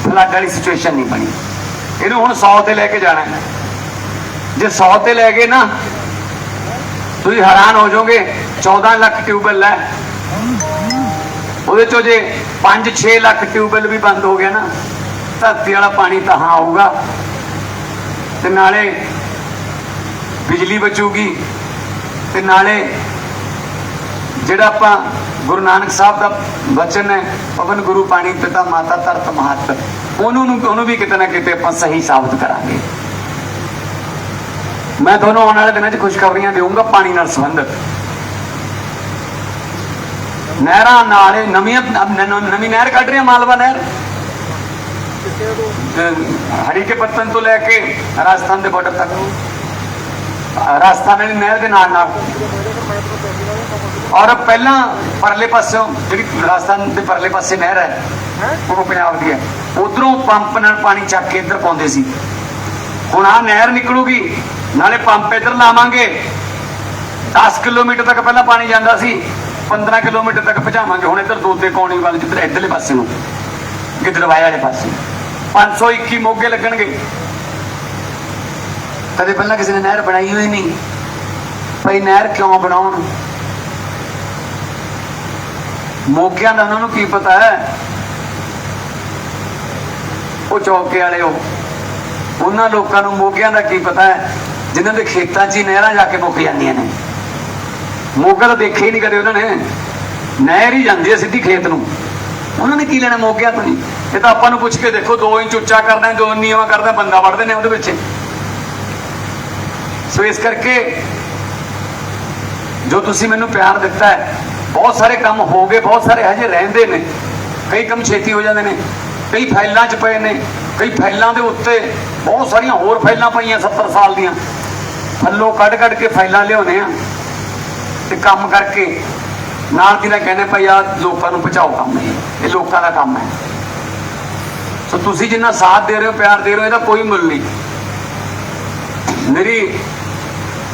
ਫਲੱਡ ਵਾਲੀ ਸਿਚੁਏਸ਼ਨ ਨਹੀਂ ਬਣੀ। ਇਹਨੂੰ ਹੁਣ 100 ਤੇ ਲੈ ਕੇ ਜਾਣਾ ਜੇ 100 ਤੇ ਲੈ ਗਏ ਨਾ, ਤੁਸੀਂ ਹੈਰਾਨ ਹੋ ਜਾਓਗੇ 14 ਲੱਖ ਟਿਊਬਵੈੱਲ ਹੈ। ਉਹਦੇ ਚੋਂ ਜੇ 5-6 ਲੱਖ ਟਿਊਬਵੈੱਲ ਵੀ ਬੰਦ ਹੋ ਗਿਆ ਨਾ, ਧਰਤੀ ਵਾਲਾ ਪਾਣੀ ਤਾਂ ਹਾਂ ਆਊਗਾ। ਤੇ ਨਾਲੇ ਬਿਜਲੀ ਬਚੂਗੀ। ਤੇ ਨਾਲੇ ਜਿਹੜਾ ਆਪਾਂ ਗੁਰੂ ਨਾਨਕ ਸਾਹਿਬ ਦਾ ਬਚਨ ਹੈ ਪਵਨ ਗੁਰੂ ਪਾਣੀ ਪਿਤਾ ਮਾਤਾ ਧਰਤ ਮਹਤ ਉਹਨੂੰ ਨੂੰ ਉਹਨੂੰ ਵੀ ਕਿਤੇ ਨਾ ਕਿਤੇ ਆਪਾਂ ਸਹੀ ਸਾਬਤ ਕਰਾਂਗੇ। ਮੈਂ ਤੁਹਾਨੂੰ ਆਉਣ ਵਾਲੇ ਦਿਨਾਂ 'ਚ ਖੁਸ਼ਖਬਰੀਆਂ ਦੇਵਾਂਗਾ ਪਾਣੀ ਨਾਲ ਸੰਬੰਧਿਤ। ਨਹਿਰਾਂ ਨਾਲੇ ਨਵੀਆਂ ਨਵੀਂ ਨਹਿਰ ਕੱਢ ਰਹੀ ਮਾਲਵਾ ਨਹਿਰ? ਹਰੀ ਕੇ ਪੱਤਨ ਤੋਂ ਲੈ ਕੇ ਰਾਜਸਥਾਨ ਦੇ ਬਾਰਡਰ ਤੱਕ। ਰਾਜਸਥਾਨ ਨਹਿਰ ਦੇ ਨਾਲ ਨਾਲ। ਔਰ ਪਹਿਲਾਂ ਪਰਲੇ ਪਾਸਿਓਂ ਜਿਹੜੀ ਰਾਜਸਥਾਨ ਦੇ ਪਰਲੇ ਪਾਸੇ ਨਹਿਰ ਹੈ, ਉਹ ਪੰਜਾਬ ਦੀ ਹੈ। ਉਧਰੋਂ ਪੰਪ ਨਾਲ ਪਾਣੀ ਚੱਕ ਕੇ ਇੱਧਰ ਪਾਉਂਦੇ ਸੀ। ਹੁਣ ਆ ਨਹਿਰ ਨਿਕਲੂਗੀ, ਨਾਲੇ ਪੰਪ ਇੱਧਰ ਲਾਵਾਂਗੇ। 10 ਕਿਲੋਮੀਟਰ ਤੱਕ ਪਹਿਲਾਂ ਪਾਣੀ ਜਾਂਦਾ ਸੀ 15 ਕਿਲੋਮੀਟਰ ਤੱਕ ਪਹੁੰਚਾਵਾਂਗੇ। ਹੁਣ ਇੱਧਰ ਦੋ ਤੇ ਕੌਣੀ ਵੱਲ ਜਿੱਧਰ ਇੱਧਰਲੇ ਪਾਸੇ ਨੂੰ ਗਿੱਦੜਵਾਏ ਵਾਲੇ ਪਾਸੇ। 521 ਮੋਗੇ ਲੱਗਣਗੇ। ਕਦੇ ਪਹਿਲਾਂ ਕਿਸੇ ਨੇ ਨਹਿਰ ਬਣਾਈ ਹੋਈ ਨਹੀਂ। ਭਈ ਨਹਿਰ ਕਿਉਂ ਬਣਾਉਣ? ਮੋਗਿਆਂ ਦਾ ਉਹਨਾਂ ਨੂੰ ਕੀ ਪਤਾ ਹੈ? ਉਹ ਚੌਕੇ ਵਾਲੇ ਉਹ। ਉਹਨਾਂ ਲੋਕਾਂ ਨੂੰ ਮੋਗਿਆਂ ਦਾ ਕੀ ਪਤਾ ਹੈ? ਜਿਨ੍ਹਾਂ ਦੇ ਖੇਤਾਂ 'ਚ ਹੀ ਨਹਿਰਾਂ ਜਾ ਕੇ ਮੁੱਕ ਜਾਂਦੀਆਂ ਨੇ। ਮੋਗਾ ਤਾਂ ਦੇਖਿਆ ਹੀ ਨਹੀਂ ਕਦੇ ਉਹਨਾਂ ਨੇ। ਨਹਿਰ ਹੀ ਜਾਂਦੀ ਹੈ ਸਿੱਧੀ ਖੇਤ ਨੂੰ। ਉਹਨਾਂ ਨੇ ਕੀ ਲੈਣਾ ਮੋਗਿਆਂ ਤੋਂ ਜੀ ਇਹ ਤਾਂ ਆਪਾਂ ਨੂੰ ਪੁੱਛ ਕੇ ਦੇਖੋ 2 ਇੰਚ ਉੱਚਾ ਕਰਦਾ 2 ਨੀਵਾਂ ਕਰਦਾ ਬੰਦਾ ਵੜਦੇ ਨੇ ਉਹਦੇ ਵਿੱਚ। ਸੋ ਇਸ ਕਰਕੇ ਜੋ ਤੁਸੀਂ ਮੈਨੂੰ ਪਿਆਰ ਦਿੱਤਾ ਹੈ, ਬਹੁਤ ਸਾਰੇ ਕੰਮ ਹੋ ਗਏ, ਬਹੁਤ ਸਾਰੇ ਹਜੇ ਰਹਿੰਦੇ ਨੇ। ਕਈ ਕੰਮ ਛੇਤੀ ਹੋ ਜਾਂਦੇ ਨੇ, ਕਈ ਫਾਈਲਾਂ 'ਚ ਪਏ ਨੇ, ਕਈ ਫਾਈਲਾਂ ਦੇ ਉੱਤੇ ਬਹੁਤ ਸਾਰੀਆਂ ਹੋਰ ਫਾਈਲਾਂ ਪਈਆਂ 70 ਸਾਲ ਦੀਆਂ। ਥੱਲੋਂ ਕੱਢ ਕੱਢ ਕੇ ਫਾਈਲਾਂ ਲਿਆਉਣੇ ਆ ਤੇ ਕੰਮ ਕਰਕੇ ਨਾਲ ਦੀ ਨਾਲ ਕਹਿੰਦੇ ਭਾਈ ਆ ਲੋਕਾਂ ਨੂੰ ਪਹੁੰਚਾਓ ਕੰਮ ਇਹ ਇਹ ਲੋਕਾਂ ਦਾ ਕੰਮ ਹੈ। ਸੋ ਤੁਸੀਂ ਜਿੰਨਾ ਸਾਥ ਦੇ ਰਹੇ ਹੋ, ਪਿਆਰ ਦੇ ਰਹੇ ਹੋ, ਇਹਦਾ ਕੋਈ ਮੁੱਲ ਨਹੀਂ। ਮੇਰੀ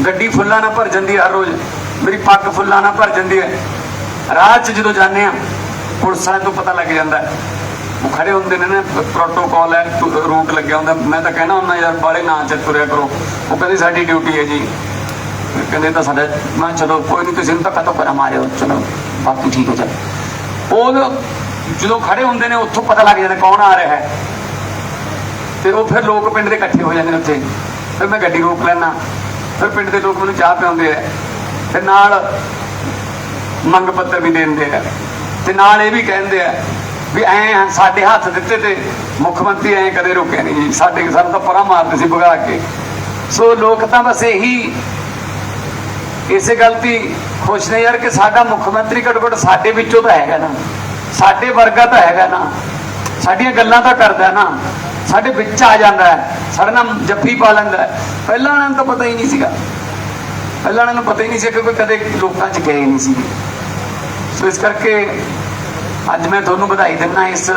ਗੱਡੀ ਫੁੱਲਾਂ ਨਾਲ ਭਰ ਜਾਂਦੀ ਹੈ ਹਰ ਰੋਜ਼। ਮੇਰੀ ਪੱਗ ਫੁੱਲਾਂ ਨਾਲ ਭਰ ਜਾਂਦੀ ਹੈ। ਰਾਹ 'ਚ ਜਦੋਂ ਜਾਂਦੇ ਆ ਪੁਲਿਸਾਂ ਤੋਂ ਪਤਾ ਲੱਗ ਜਾਂਦਾ ਉਹ ਖੜੇ ਹੁੰਦੇ ਨੇ ਨਾ ਪ੍ਰੋਟੋਕਾਲ ਹੈ ਰੂਟ ਲੱਗਿਆ ਹੁੰਦਾ। ਮੈਂ ਤਾਂ ਕਹਿਣਾ ਹੁੰਦਾ, ਯਾਰ ਬਾਲੇ ਨਾ ਚ ਤੁਰਿਆ ਕਰੋ। ਉਹ ਕਹਿੰਦੇ, ਸਾਡੀ ਡਿਊਟੀ ਹੈ ਜੀ। ਕਹਿੰਦੇ ਤਾਂ ਸਾਡਾ, ਮੈਂ ਚਲੋ, ਕੋਈ ਨਹੀਂ ਤੁਸੀਂ ਨੂੰ ਧੱਕਾ ਤੋਂ ਕਰਾ ਮਾਰਿਓ ਚਲੋ, ਬਾਕੀ ਠੀਕ ਹੈ, ਚਲ। ਉਹ ਜਦੋਂ ਖੜੇ ਹੁੰਦੇ ਨੇ, ਉੱਥੋਂ ਪਤਾ ਲੱਗ ਜਾਂਦਾ ਕੌਣ ਆ ਰਿਹਾ ਹੈ। ਤੇ ਉਹ ਫਿਰ ਲੋਕ ਪਿੰਡ ਦੇ ਇਕੱਠੇ ਹੋ ਜਾਂਦੇ ਨੇ ਉੱਥੇ। ਫਿਰ ਮੈਂ ਗੱਡੀ ਰੋਕ ਲੈਣਾ ਫਿਰ ਪਿੰਡ ਦੇ ਲੋਕ ਮੈਨੂੰ ਚਾਹ ਪਿਆਉਂਦੇ ਆ। ਤੇ ਨਾਲ ਮੰਗ ਪੱਤਰ ਵੀ ਦਿੰਦੇ ਆ। ਤੇ ਨਾਲ ਇਹ ਵੀ ਕਹਿੰਦੇ ਆ ਵੀ ਐ ਸਾਡੇ ਹੱਥ ਦਿੱਤੇ ਤੇ ਮੁੱਖ ਮੰਤਰੀ ਐ ਕਦੇ ਰੁਕਿਆ ਨਹੀਂ। ਸਾਡੇ ਸਾਨੂੰ ਤਾਂ ਪਰਾਂ ਮਾਰਦੇ ਸੀ ਭਗਾ ਕੇ। ਸੋ ਲੋਕ ਤਾਂ ਬਸ ਇਹੀ ਇਸੇ ਗੱਲ ਦੀ ਖੁਸ਼ ਨੇ ਯਾਰ ਕਿ ਸਾਡਾ ਮੁੱਖ ਮੰਤਰੀ ਘੱਟੋ ਘੱਟ ਸਾਡੇ ਵਿੱਚੋਂ ਤਾਂ ਹੈਗਾ ਨਾ। ਸਾਡੇ ਵਰਗਾ ਤਾਂ ਹੈਗਾ ਨਾ। ਸਾਡੀਆਂ ਗੱਲਾਂ ਤਾਂ ਕਰਦਾ ਨਾ। ਸਾਡੇ ਵਿੱਚ ਆ ਜਾਂਦਾ ਹੈ। ਸਾਡੇ ਨਾਲ ਜੱਫੀ ਪਾ ਲੈਂਦਾ ਪਹਿਲਾਂ ਉਹਨਾਂ ਨੂੰ ਤਾਂ ਪਤਾ ਹੀ ਨਹੀਂ ਸੀਗਾ। ਪਹਿਲਾਂ ਉਹਨਾਂ ਨੂੰ ਪਤਾ ਹੀ ਨਹੀਂ ਸੀ ਕਿਉਂਕਿ ਕਦੇ ਲੋਕਾਂ 'ਚ ਗਏ ਨਹੀਂ ਸੀ ਸੋ ਇਸ ਕਰਕੇ ਅੱਜ ਮੈਂ ਤੁਹਾਨੂੰ ਵਧਾਈ ਦਿੰਦਾ ਇਸ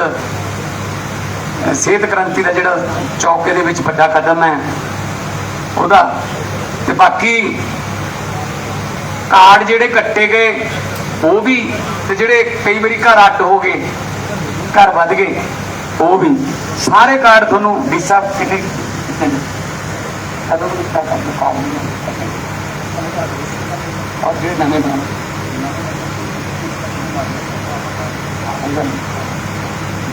ਸਿਹਤ ਕ੍ਰਾਂਤੀ ਦਾ ਜਿਹੜਾ ਚੌਕੇ ਦੇ ਵਿੱਚ ਵੱਡਾ ਕਦਮ ਹੈ, ਉਹਦਾ। ਤੇ ਬਾਕੀ ਕਾਰਡ ਜਿਹੜੇ ਕੱਟੇ ਗਏ, ਉਹ ਵੀ ਤੇ ਜਿਹੜੇ ਕਈ ਵਾਰੀ ਘਰ ਅੱਡ ਹੋ ਗਏ, ਘਰ ਵੱਧ ਗਏ ਉਹ ਵੀ ਸਾਰੇ ਕਾਰਡ ਤੁਹਾਨੂੰ ਡੀਸਾ ਕਿਤੇ ਕਦੋਂ ਡੀਸਾ ਕਰ ਕਾਰਡ ਔਰ ਜਿਹੜੇ ਨਵੇਂ ਬਣਾ।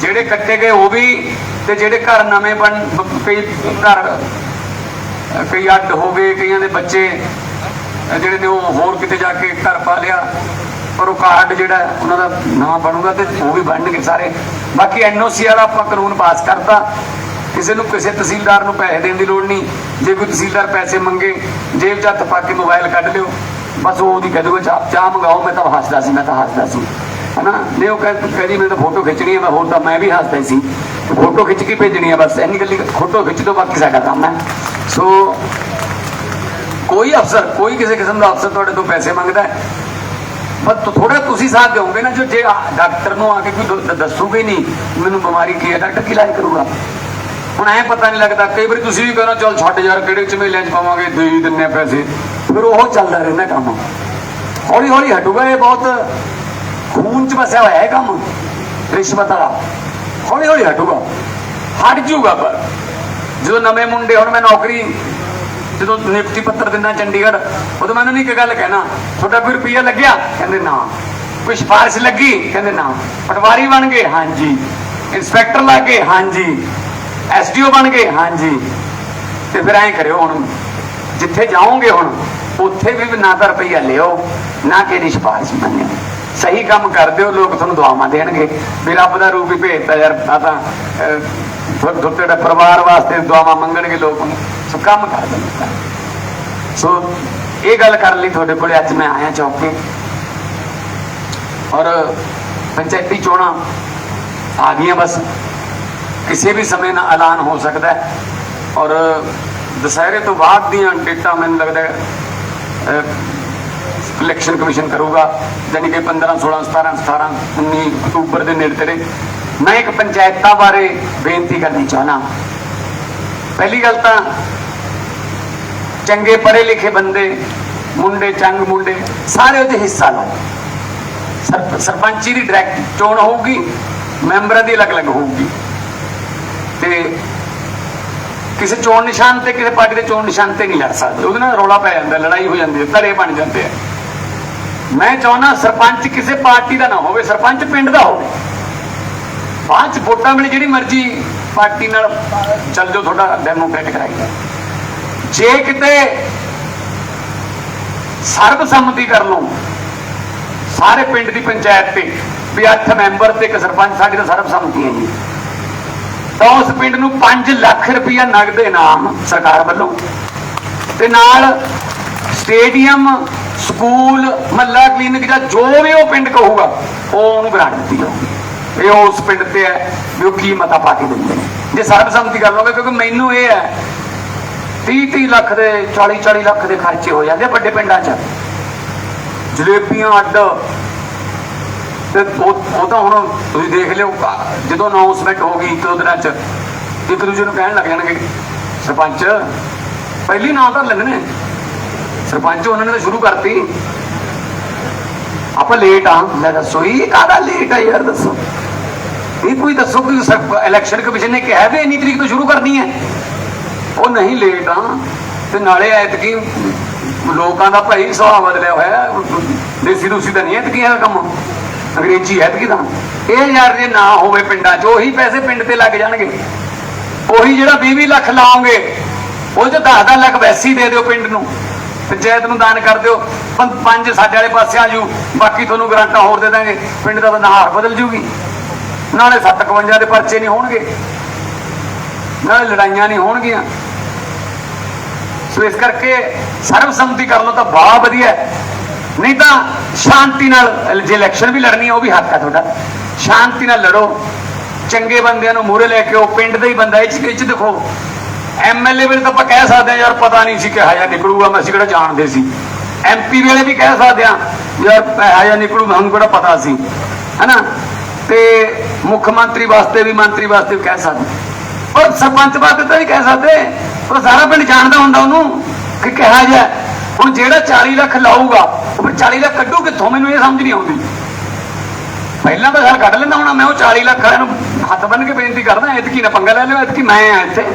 ਜਿਹੜੇ ਕੱਟੇ ਗਏ ਉਹ ਵੀ ਤੇ ਜਿਹੜੇ ਘਰ ਨਵੇਂ ਬਣ ਕਈ ਘਰ, ਕਈ ਅੱਡ ਹੋ ਗਏ, ਕਈਆਂ ਦੇ ਬੱਚੇ, ਜਿਹੜੇ ਨੇ ਉਹ ਹੋਰ ਕਿਤੇ ਜਾ ਕੇ ਘਰ ਪਾ ਲਿਆ। ਪਰ ਉਹ ਕਾਰਡ ਜਿਹੜਾ ਉਹਨਾਂ ਦਾ ਨਵਾਂ ਬਣੂਗਾ ਤੇ ਉਹ ਵੀ ਬਣਨਗੇ ਸਾਰੇ। ਬਾਕੀ ਐਨਓਸੀ ਵਾਲਾ ਆਪਾਂ ਕਾਨੂੰਨ ਪਾਸ ਕਰਤਾ। ਕਿਸੇ ਨੂੰ ਕਿਸੇ ਤਹਿਸੀਲਦਾਰ ਨੂੰ ਪੈਸੇ ਦੇਣ ਦੀ ਲੋੜ ਨਹੀਂ। ਜੇ ਕੋਈ ਤਹਿਸੀਲਦਾਰ ਪੈਸੇ ਮੰਗੇ, ਜੇਬ 'ਚ ਹੱਥ ਪਾ ਕੇ ਮੋਬਾਈਲ ਕੱਢ ਲਿਓ। ਬਸ ਉਹ ਉਹਦੀ ਕਹਿ ਚਾਹ ਚਾਹ ਮੰਗਾਓ, ਮੈਂ ਤਾਂ ਹੱਸਦਾ ਸੀ, ਮੈਂ ਤਾਂ ਹੱਸਦਾ ਸੀ। ਹਨਾ? ਨਹੀਂ, ਉਹ ਕਹਿ ਕਹਿੰਦੀ ਮੈਂ ਤਾਂ ਫੋਟੋ ਖਿੱਚਣੀ ਹੈ ਮੈਂ ਹੋਰ ਤਾਂ ਮੈਂ ਵੀ ਹੱਸਦਾ ਸੀ। ਤੇ ਫੋਟੋ ਖਿੱਚ ਕੇ ਭੇਜਣੀ ਹੈ ਬਸ, ਇੰਨੀ ਗੱਲ ਫੋਟੋ ਖਿੱਚ ਦੋ ਬਾਕੀ ਸਾਡਾ ਕੰਮ ਹੈ। ਸੋ, ਕੋਈ ਅਫਸਰ, ਕੋਈ ਕਿਸੇ ਕਿਸਮ ਦਾ ਅਫਸਰ ਤੁਹਾਡੇ ਤੋਂ ਪੈਸੇ ਮੰਗਦਾ ਹੈ ਪਰ ਥੋੜਾ ਤੁਸੀਂ ਸਾਥ ਦਿਓਗੇ ਨਾ ਜੋ ਜੇ ਡਾਕਟਰ ਨੂੰ ਆ ਕੇ ਕੋਈ ਦੱਸੂਗੇ ਨਹੀਂ, ਮੈਨੂੰ ਬਿਮਾਰੀ ਕੀ ਹੈ, ਡਾਕਟਰ ਕੀ ਇਲਾਜ ਕਰੂਗਾ? ਹੁਣ ਐ ਪਤਾ ਨਹੀਂ ਲੱਗਦਾ, ਕਈ ਵਾਰੀ ਤੁਸੀਂ ਵੀ ਕਹਿੰਦੇ ਚਲ ਛੱਡ ਯਾਰ, ਕਿਹੜੇ ਝਮੇਲਿਆਂ 'ਚ ਪਾਵਾਂਗੇ, ਦੇ ਹੀ ਦਿੰਨੇ ਪੈਸੇ। ਫਿਰ ਉਹ ਚੱਲਦਾ ਰਹਿੰਦਾ ਕੰਮ। ਹੌਲੀ ਹੌਲੀ ਹਟੂਗਾ ਇਹ ਬਹੁਤ, ਖੂਨ 'ਚ ਵਸਿਆ ਹੋਇਆ ਹੈ ਕੰਮ, ਰਿਸ਼ਵਤ ਵਾਲਾ। ਹੌਲੀ ਹੌਲੀ ਹਟੂਗਾ। ਹਟ ਜੂਗਾ ਪਰ। ਜਦੋਂ ਨਵੇਂ ਮੁੰਡੇ, ਹੁਣ ਮੈਂ ਨੌਕਰੀ ਜਦੋਂ ਨਿਯੁਕਤੀ ਪੱਤਰ ਦਿੰਦਾ ਚੰਡੀਗੜ੍ਹ, ਉਦੋਂ ਮੈਨੂੰ ਨਹੀਂ ਇੱਕ ਗੱਲ ਕਹਿਣਾ, ਤੁਹਾਡਾ ਕੋਈ ਰੁਪਈਆ ਲੱਗਿਆ? ਕਹਿੰਦੇ, ਨਾ। ਕੋਈ ਸਿਫਾਰਿਸ਼ ਲੱਗੀ? ਕਹਿੰਦੇ, ਨਾ। ਪਟਵਾਰੀ ਬਣ ਗਏ? ਹਾਂਜੀ। ਇੰਸਪੈਕਟਰ ਲੱਗ? ਗਏ ਹਾਂਜੀ। ਐਸਡੀਓ ਬਣ ਗਏ? ਹਾਂਜੀ। ਤੇ ਫਿਰ ਐਂ ਕਰਿਓ ਹੁਣ, ਜਿੱਥੇ ਜਾਓਗੇ ਹੁਣ, ਉੱਥੇ ਵੀ ਨਾ ਤਾਂ ਰੁਪਈਆ ਲਿਓ, ਨਾ ਕਿ ਸਿਫਾਰਿਸ਼ ਮੰਨਿਓ ਸਹੀ ਕੰਮ ਕਰਦੇ ਹੋ, ਲੋਕ ਤੁਹਾਨੂੰ ਦੁਆਵਾਂ ਦੇਣਗੇ। ਵੀ ਰੱਬ ਦਾ ਰੂਪ ਹੀ ਭੇਜਤਾ ਯਾਰ ਆ ਤਾਂ ਤੁਹਾਡੇ ਪਰਿਵਾਰ ਵਾਸਤੇ ਦੁਆਵਾਂ ਮੰਗਣਗੇ ਲੋਕ ਸੋ ਕੰਮ ਕਰ ਦਿੰਦਾ ਸੋ ਇਹ ਗੱਲ ਕਰਨ ਲਈ ਤੁਹਾਡੇ ਕੋਲੇ, ਅੱਜ ਮੈਂ ਆਇਆ ਚੌਕੇ। ਔਰ ਪੰਚਾਇਤੀ ਚੋਣਾਂ ਆ ਗਈਆਂ ਬਸ। ਕਿਸੇ ਵੀ ਸਮੇਂ ਨਾਲ ਐਲਾਨ ਹੋ ਸਕਦਾ ਹੈ। ਔਰ ਦੁਸਹਿਰੇ ਤੋਂ ਬਾਅਦ ਦੀਆਂ ਡੇਟਾਂ ਮੈਨੂੰ ਲੱਗਦਾ ਇਲੈਕਸ਼ਨ ਕਮਿਸ਼ਨ ਕਰੂਗਾ। ਯਾਨੀ ਕਿ 15 16 17 18 19 ਅਕਤੂਬਰ ਦੇ ਨੇੜੇ ਤੇੜੇ। ਮੈਂ ਇੱਕ ਪੰਚਾਇਤਾਂ ਬਾਰੇ ਬੇਨਤੀ ਕਰਨੀ ਚਾਹਨਾ ਪਹਿਲੀ ਗੱਲ ਤਾਂ ਚੰਗੇ ਪੜ੍ਹੇ ਲਿਖੇ ਬੰਦੇ, ਮੁੰਡੇ ਚੰਗ ਮੁੰਡੇ, ਸਾਰੇ ਉਹਦੇ ਹਿੱਸਾ ਲਓ। ਸਰ- ਸਰਪੰਚੀ ਦੀ ਡਾਇਰੈਕਟ ਚੋਣ ਹੋਊਗੀ, ਮੈਂਬਰਾਂ ਦੀ ਅਲੱਗ-ਅਲੱਗ ਹੋਊਗੀ। ਤੇ ਕਿਸੇ ਚੋਣ ਨਿਸ਼ਾਨ ਤੇ ਕਿਸੇ ਪਾਰਟੀ ਦੇ ਚੋਣ ਨਿਸ਼ਾਨ ਤੇ ਨਹੀਂ ਲੜ ਸਕਦੇ। ਉਹਦੇ ਨਾਲ ਰੌਲਾ ਪੈ ਜਾਂਦਾ, ਲੜਾਈ ਹੋ ਜਾਂਦੀ ਹੈ, ਧੜੇ ਬਣ ਜਾਂਦੇ ਆ। ਮੈਂ ਚਾਹੁੰਦਾ ਸਰਪੰਚ ਕਿਸੇ ਪਾਰਟੀ ਦਾ ਨਾ ਹੋਵੇ, ਸਰਪੰਚ ਪਿੰਡ ਦਾ ਹੋਵੇ। ਬਾਅਦ ਚ ਵੋਟਾਂ ਵੇਲੇ ਜਿਹੜੀ ਮਰਜ਼ੀ ਪਾਰਟੀ ਨਾਲ ਚੱਲ ਜਾਓ, ਤੁਹਾਡਾ ਡੈਮੋਕ੍ਰੈਟਿਕ ਰਾਈਟ ਹੈ। ਜੇ ਕਿਤੇ ਸਰਬਸੰਮਤੀ ਕਰ ਲਓ, ਸਾਰੇ ਪਿੰਡ ਦੀ ਪੰਚਾਇਤ ਤੇ, ਵੀ 8 ਮੈਂਬਰ ਤੇ ਇੱਕ ਸਰਪੰਚ, ਸਾਡੀ ਤਾਂ ਸਰਬਸੰਮਤੀ ਹੈ ਜੀ। ਤਾਂ ਉਸ ਪਿੰਡ ਨੂੰ 5 ਲੱਖ ਰੁਪਇਆ ਨਗਦ ਇਨਾਮ ਸਰਕਾਰ ਵੱਲੋਂ ਤੇ ਨਾਲ ਸਟੇਡੀਅਮ, ਸਕੂਲ ਮੱਲਾ ਕਲੀਨਿਕ ਜਾਂ ਜੋ ਵੀ ਉਹ ਪਿੰਡ ਕਹੂਗਾ, ਉਹ ਉਹਨੂੰ ਗ੍ਰਾਂਟ ਦਿੱਤੀ ਜਾਊਗੀ। ਇਹ ਉਸ ਪਿੰਡ ਤੇ ਹੈ ਵੀ ਉਹ ਕੀ ਮਤਾ ਪਾ ਕੇ ਦਿੰਦੇ ਨੇ। ਜੇ ਸਰਬਸੰਮਤੀ ਕਰ ਲਓਗੇ ਕਿਉਂਕਿ ਮੈਨੂੰ ਇਹ ਹੈ 30 30 ਲੱਖ ਦੇ 40 40 ਲੱਖ ਦੇ ਖਰਚੇ ਹੋ ਜਾਂਦੇ ਵੱਡੇ ਪਿੰਡਾਂ 'ਚ। ਜਲੇਬੀਆਂ, ਅੱਡ। ਤੇ ਉਹ ਤਾਂ ਹੁਣ ਤੁਸੀਂ ਦੇਖ ਲਿਓ, ਜਦੋਂ ਅਨਾਉਂਸਮੈਂਟ ਹੋ ਗਈ ਇੱਕ ਦੋ ਦਿਨਾਂ 'ਚ, ਇੱਕ ਦੂਜੇ ਨੂੰ ਕਹਿਣ ਲੱਗ ਜਾਣਗੇ, ਸਰਪੰਚ, ਪਹਿਲੀ ਨਾਂ ਤਾਂ ਲੈਣੇ ਸਰਪੰਚ ਉਹਨਾਂ ਨੇ ਤਾਂ ਸ਼ੁਰੂ ਕਰਤੀ। ਆਪਾਂ ਲੇਟ ਆ, ਮੈਂ ਦੱਸੋ, ਇਹ ਕਾਹਦਾ ਲੇਟ ਆ ਯਾਰ, ਦੱਸੋ। ਇਹ ਕੋਈ ਦੱਸੋ ਕਿ ਇਲੈਕਸ਼ਨ ਕਮਿਸ਼ਨ ਨੇ ਕਿਹਾ ਵੀ ਇੰਨੀ ਤਰੀਕ ਤੋਂ ਸ਼ੁਰੂ ਕਰਨੀ ਹੈ? ਉਹ ਨਹੀਂ ਲੇਟ ਆ। ਤੇ ਨਾਲੇ ਐਤਕੀ ਲੋਕਾਂ ਦਾ ਭਾਈ ਸੁਭਾਅ ਬਦਲਿਆ ਹੋਇਆ ਦੇਸੀ ਦੂਸੀ ਤਾਂ ਨਹੀਂ ਐਤਕੀ ਹੈ ਕੰਮ। ਅੰਗਰੇਜ਼ੀ ਐਤਕੀ ਤਾਂ। ਇਹ ਯਾਰ ਜੇ ਨਾ ਹੋਵੇ ਪਿੰਡਾਂ 'ਚ, ਉਹੀ ਪੈਸੇ ਪਿੰਡ ਤੇ ਲੱਗ ਜਾਣਗੇ। ਉਹੀ ਜਿਹੜਾ 20 ਲੱਖ ਲਾਓਗੇ, ਉਹ ਚ 10 ਲੱਖ ਵੈਸੀ ਦੇ ਦਿਓ ਪਿੰਡ ਨੂੰ। ਪੰਚਾਇਤ ਨੂੰ ਦਾਨ ਕਰ ਦਿਓ। ਪੰਜ ਸਾਡੇ ਵਾਲੇ ਪਾਸੇ ਆ ਜੂ ਬਾਕੀ ਤੁਹਾਨੂੰ ਗਰਾਂਟਾਂ ਹੋਰ ਦੇ ਦਾਂਗੇ। ਪਿੰਡ ਦਾ ਤਾਂ ਨਹਾਰ ਬਦਲ ਜੂਗੀ ਨਾਲੇ 751 ਦੇ ਪਰਚੇ ਨਹੀਂ ਹੋਣਗੇ। ਨਾਲੇ ਲੜਾਈਆਂ ਨਹੀਂ ਹੋਣਗੀਆਂ। ਸੋ ਇਸ ਕਰਕੇ ਸਰਬਸੰਮਤੀ ਕਰ ਲਓ ਤਾਂ ਬਹੁਤ ਵਧੀਆ ਨਹੀਂ ਤਾਂ ਸ਼ਾਂਤੀ ਨਾਲ, ਜੇ ਇਲੈਕਸ਼ਨ ਵੀ ਲੜਨੀ ਹੈ, ਉਹ ਵੀ ਹੱਕ ਹੈ ਤੁਹਾਡਾ। ਸ਼ਾਂਤੀ ਨਾਲ ਲੜੋ। ਚੰਗੇ ਬੰਦਿਆਂ ਨੂੰ ਮੂਹਰੇ ਲੈ ਕੇ ਉਹ ਪਿੰਡ ਦਾ ਹੀ ਬੰਦਾ, ਇਹ ਚ ਦਿਖੋ ਚ ਦੇਖੋ। ਐਮਐਲਏ ਵੇਲੇ ਤਾਂ ਆਪਾਂ ਕਹਿ ਸਕਦੇ ਹਾਂ, ਯਾਰ ਪਤਾ ਨਹੀਂ ਸੀ ਕਿਹਾ ਜਾਂ ਨਿਕਲੂਗਾ। ਮੈਂ ਅਸੀਂ ਕਿਹੜਾ ਜਾਣਦੇ ਸੀ। ਐਮਪੀ ਵੇਲੇ ਵੀ ਕਹਿ ਸਕਦੇ ਹਾਂ, ਯਾਰ ਪੈਸਾ ਜਾਂ ਨਿਕਲੂ ਮੈਨੂੰ ਕਿਹੜਾ ਪਤਾ ਸੀ। ਹੈਨਾ? ਤੇ ਮੁੱਖ ਮੰਤਰੀ ਵਾਸਤੇ ਵੀ ਮੰਤਰੀ ਵਾਸਤੇ ਵੀ ਕਹਿ ਸਕਦੇ। ਪਰ ਸਰਪੰਚ ਵਾਸਤੇ ਤਾਂ ਵੀ ਕਹਿ ਸਕਦੇ ਉਹ ਸਾਰਾ ਪਿੰਡ ਜਾਣਦਾ ਹੁੰਦਾ ਉਹਨੂੰ ਕਿ ਕਿਹਾ ਜਾ ਹੁਣ ਜਿਹੜਾ 40 ਲੱਖ ਲਾਊਗਾ, ਉਹ 40 ਲੱਖ ਕੱਢੂ ਕਿੱਥੋਂ? ਮੈਨੂੰ ਇਹ ਸਮਝ ਨਹੀਂ ਆਉਂਦੀ। ਪਹਿਲਾਂ ਤਾਂ ਸਾਲ ਕੱਢ ਲੈਂਦਾ ਹੁਣ, ਮੈਂ ਉਹ 40 ਲੱਖ ਵਾਲਿਆਂ ਨੂੰ ਹੱਥ ਬੰਨ ਕੇ ਬੇਨਤੀ ਕਰਦਾ ਐਤਕੀ ਨਾ ਪੰਗਾ ਲੈ ਲਿਓ ਐਤਕੀ ਮੈਂ ਆ ਇੱਥੇ।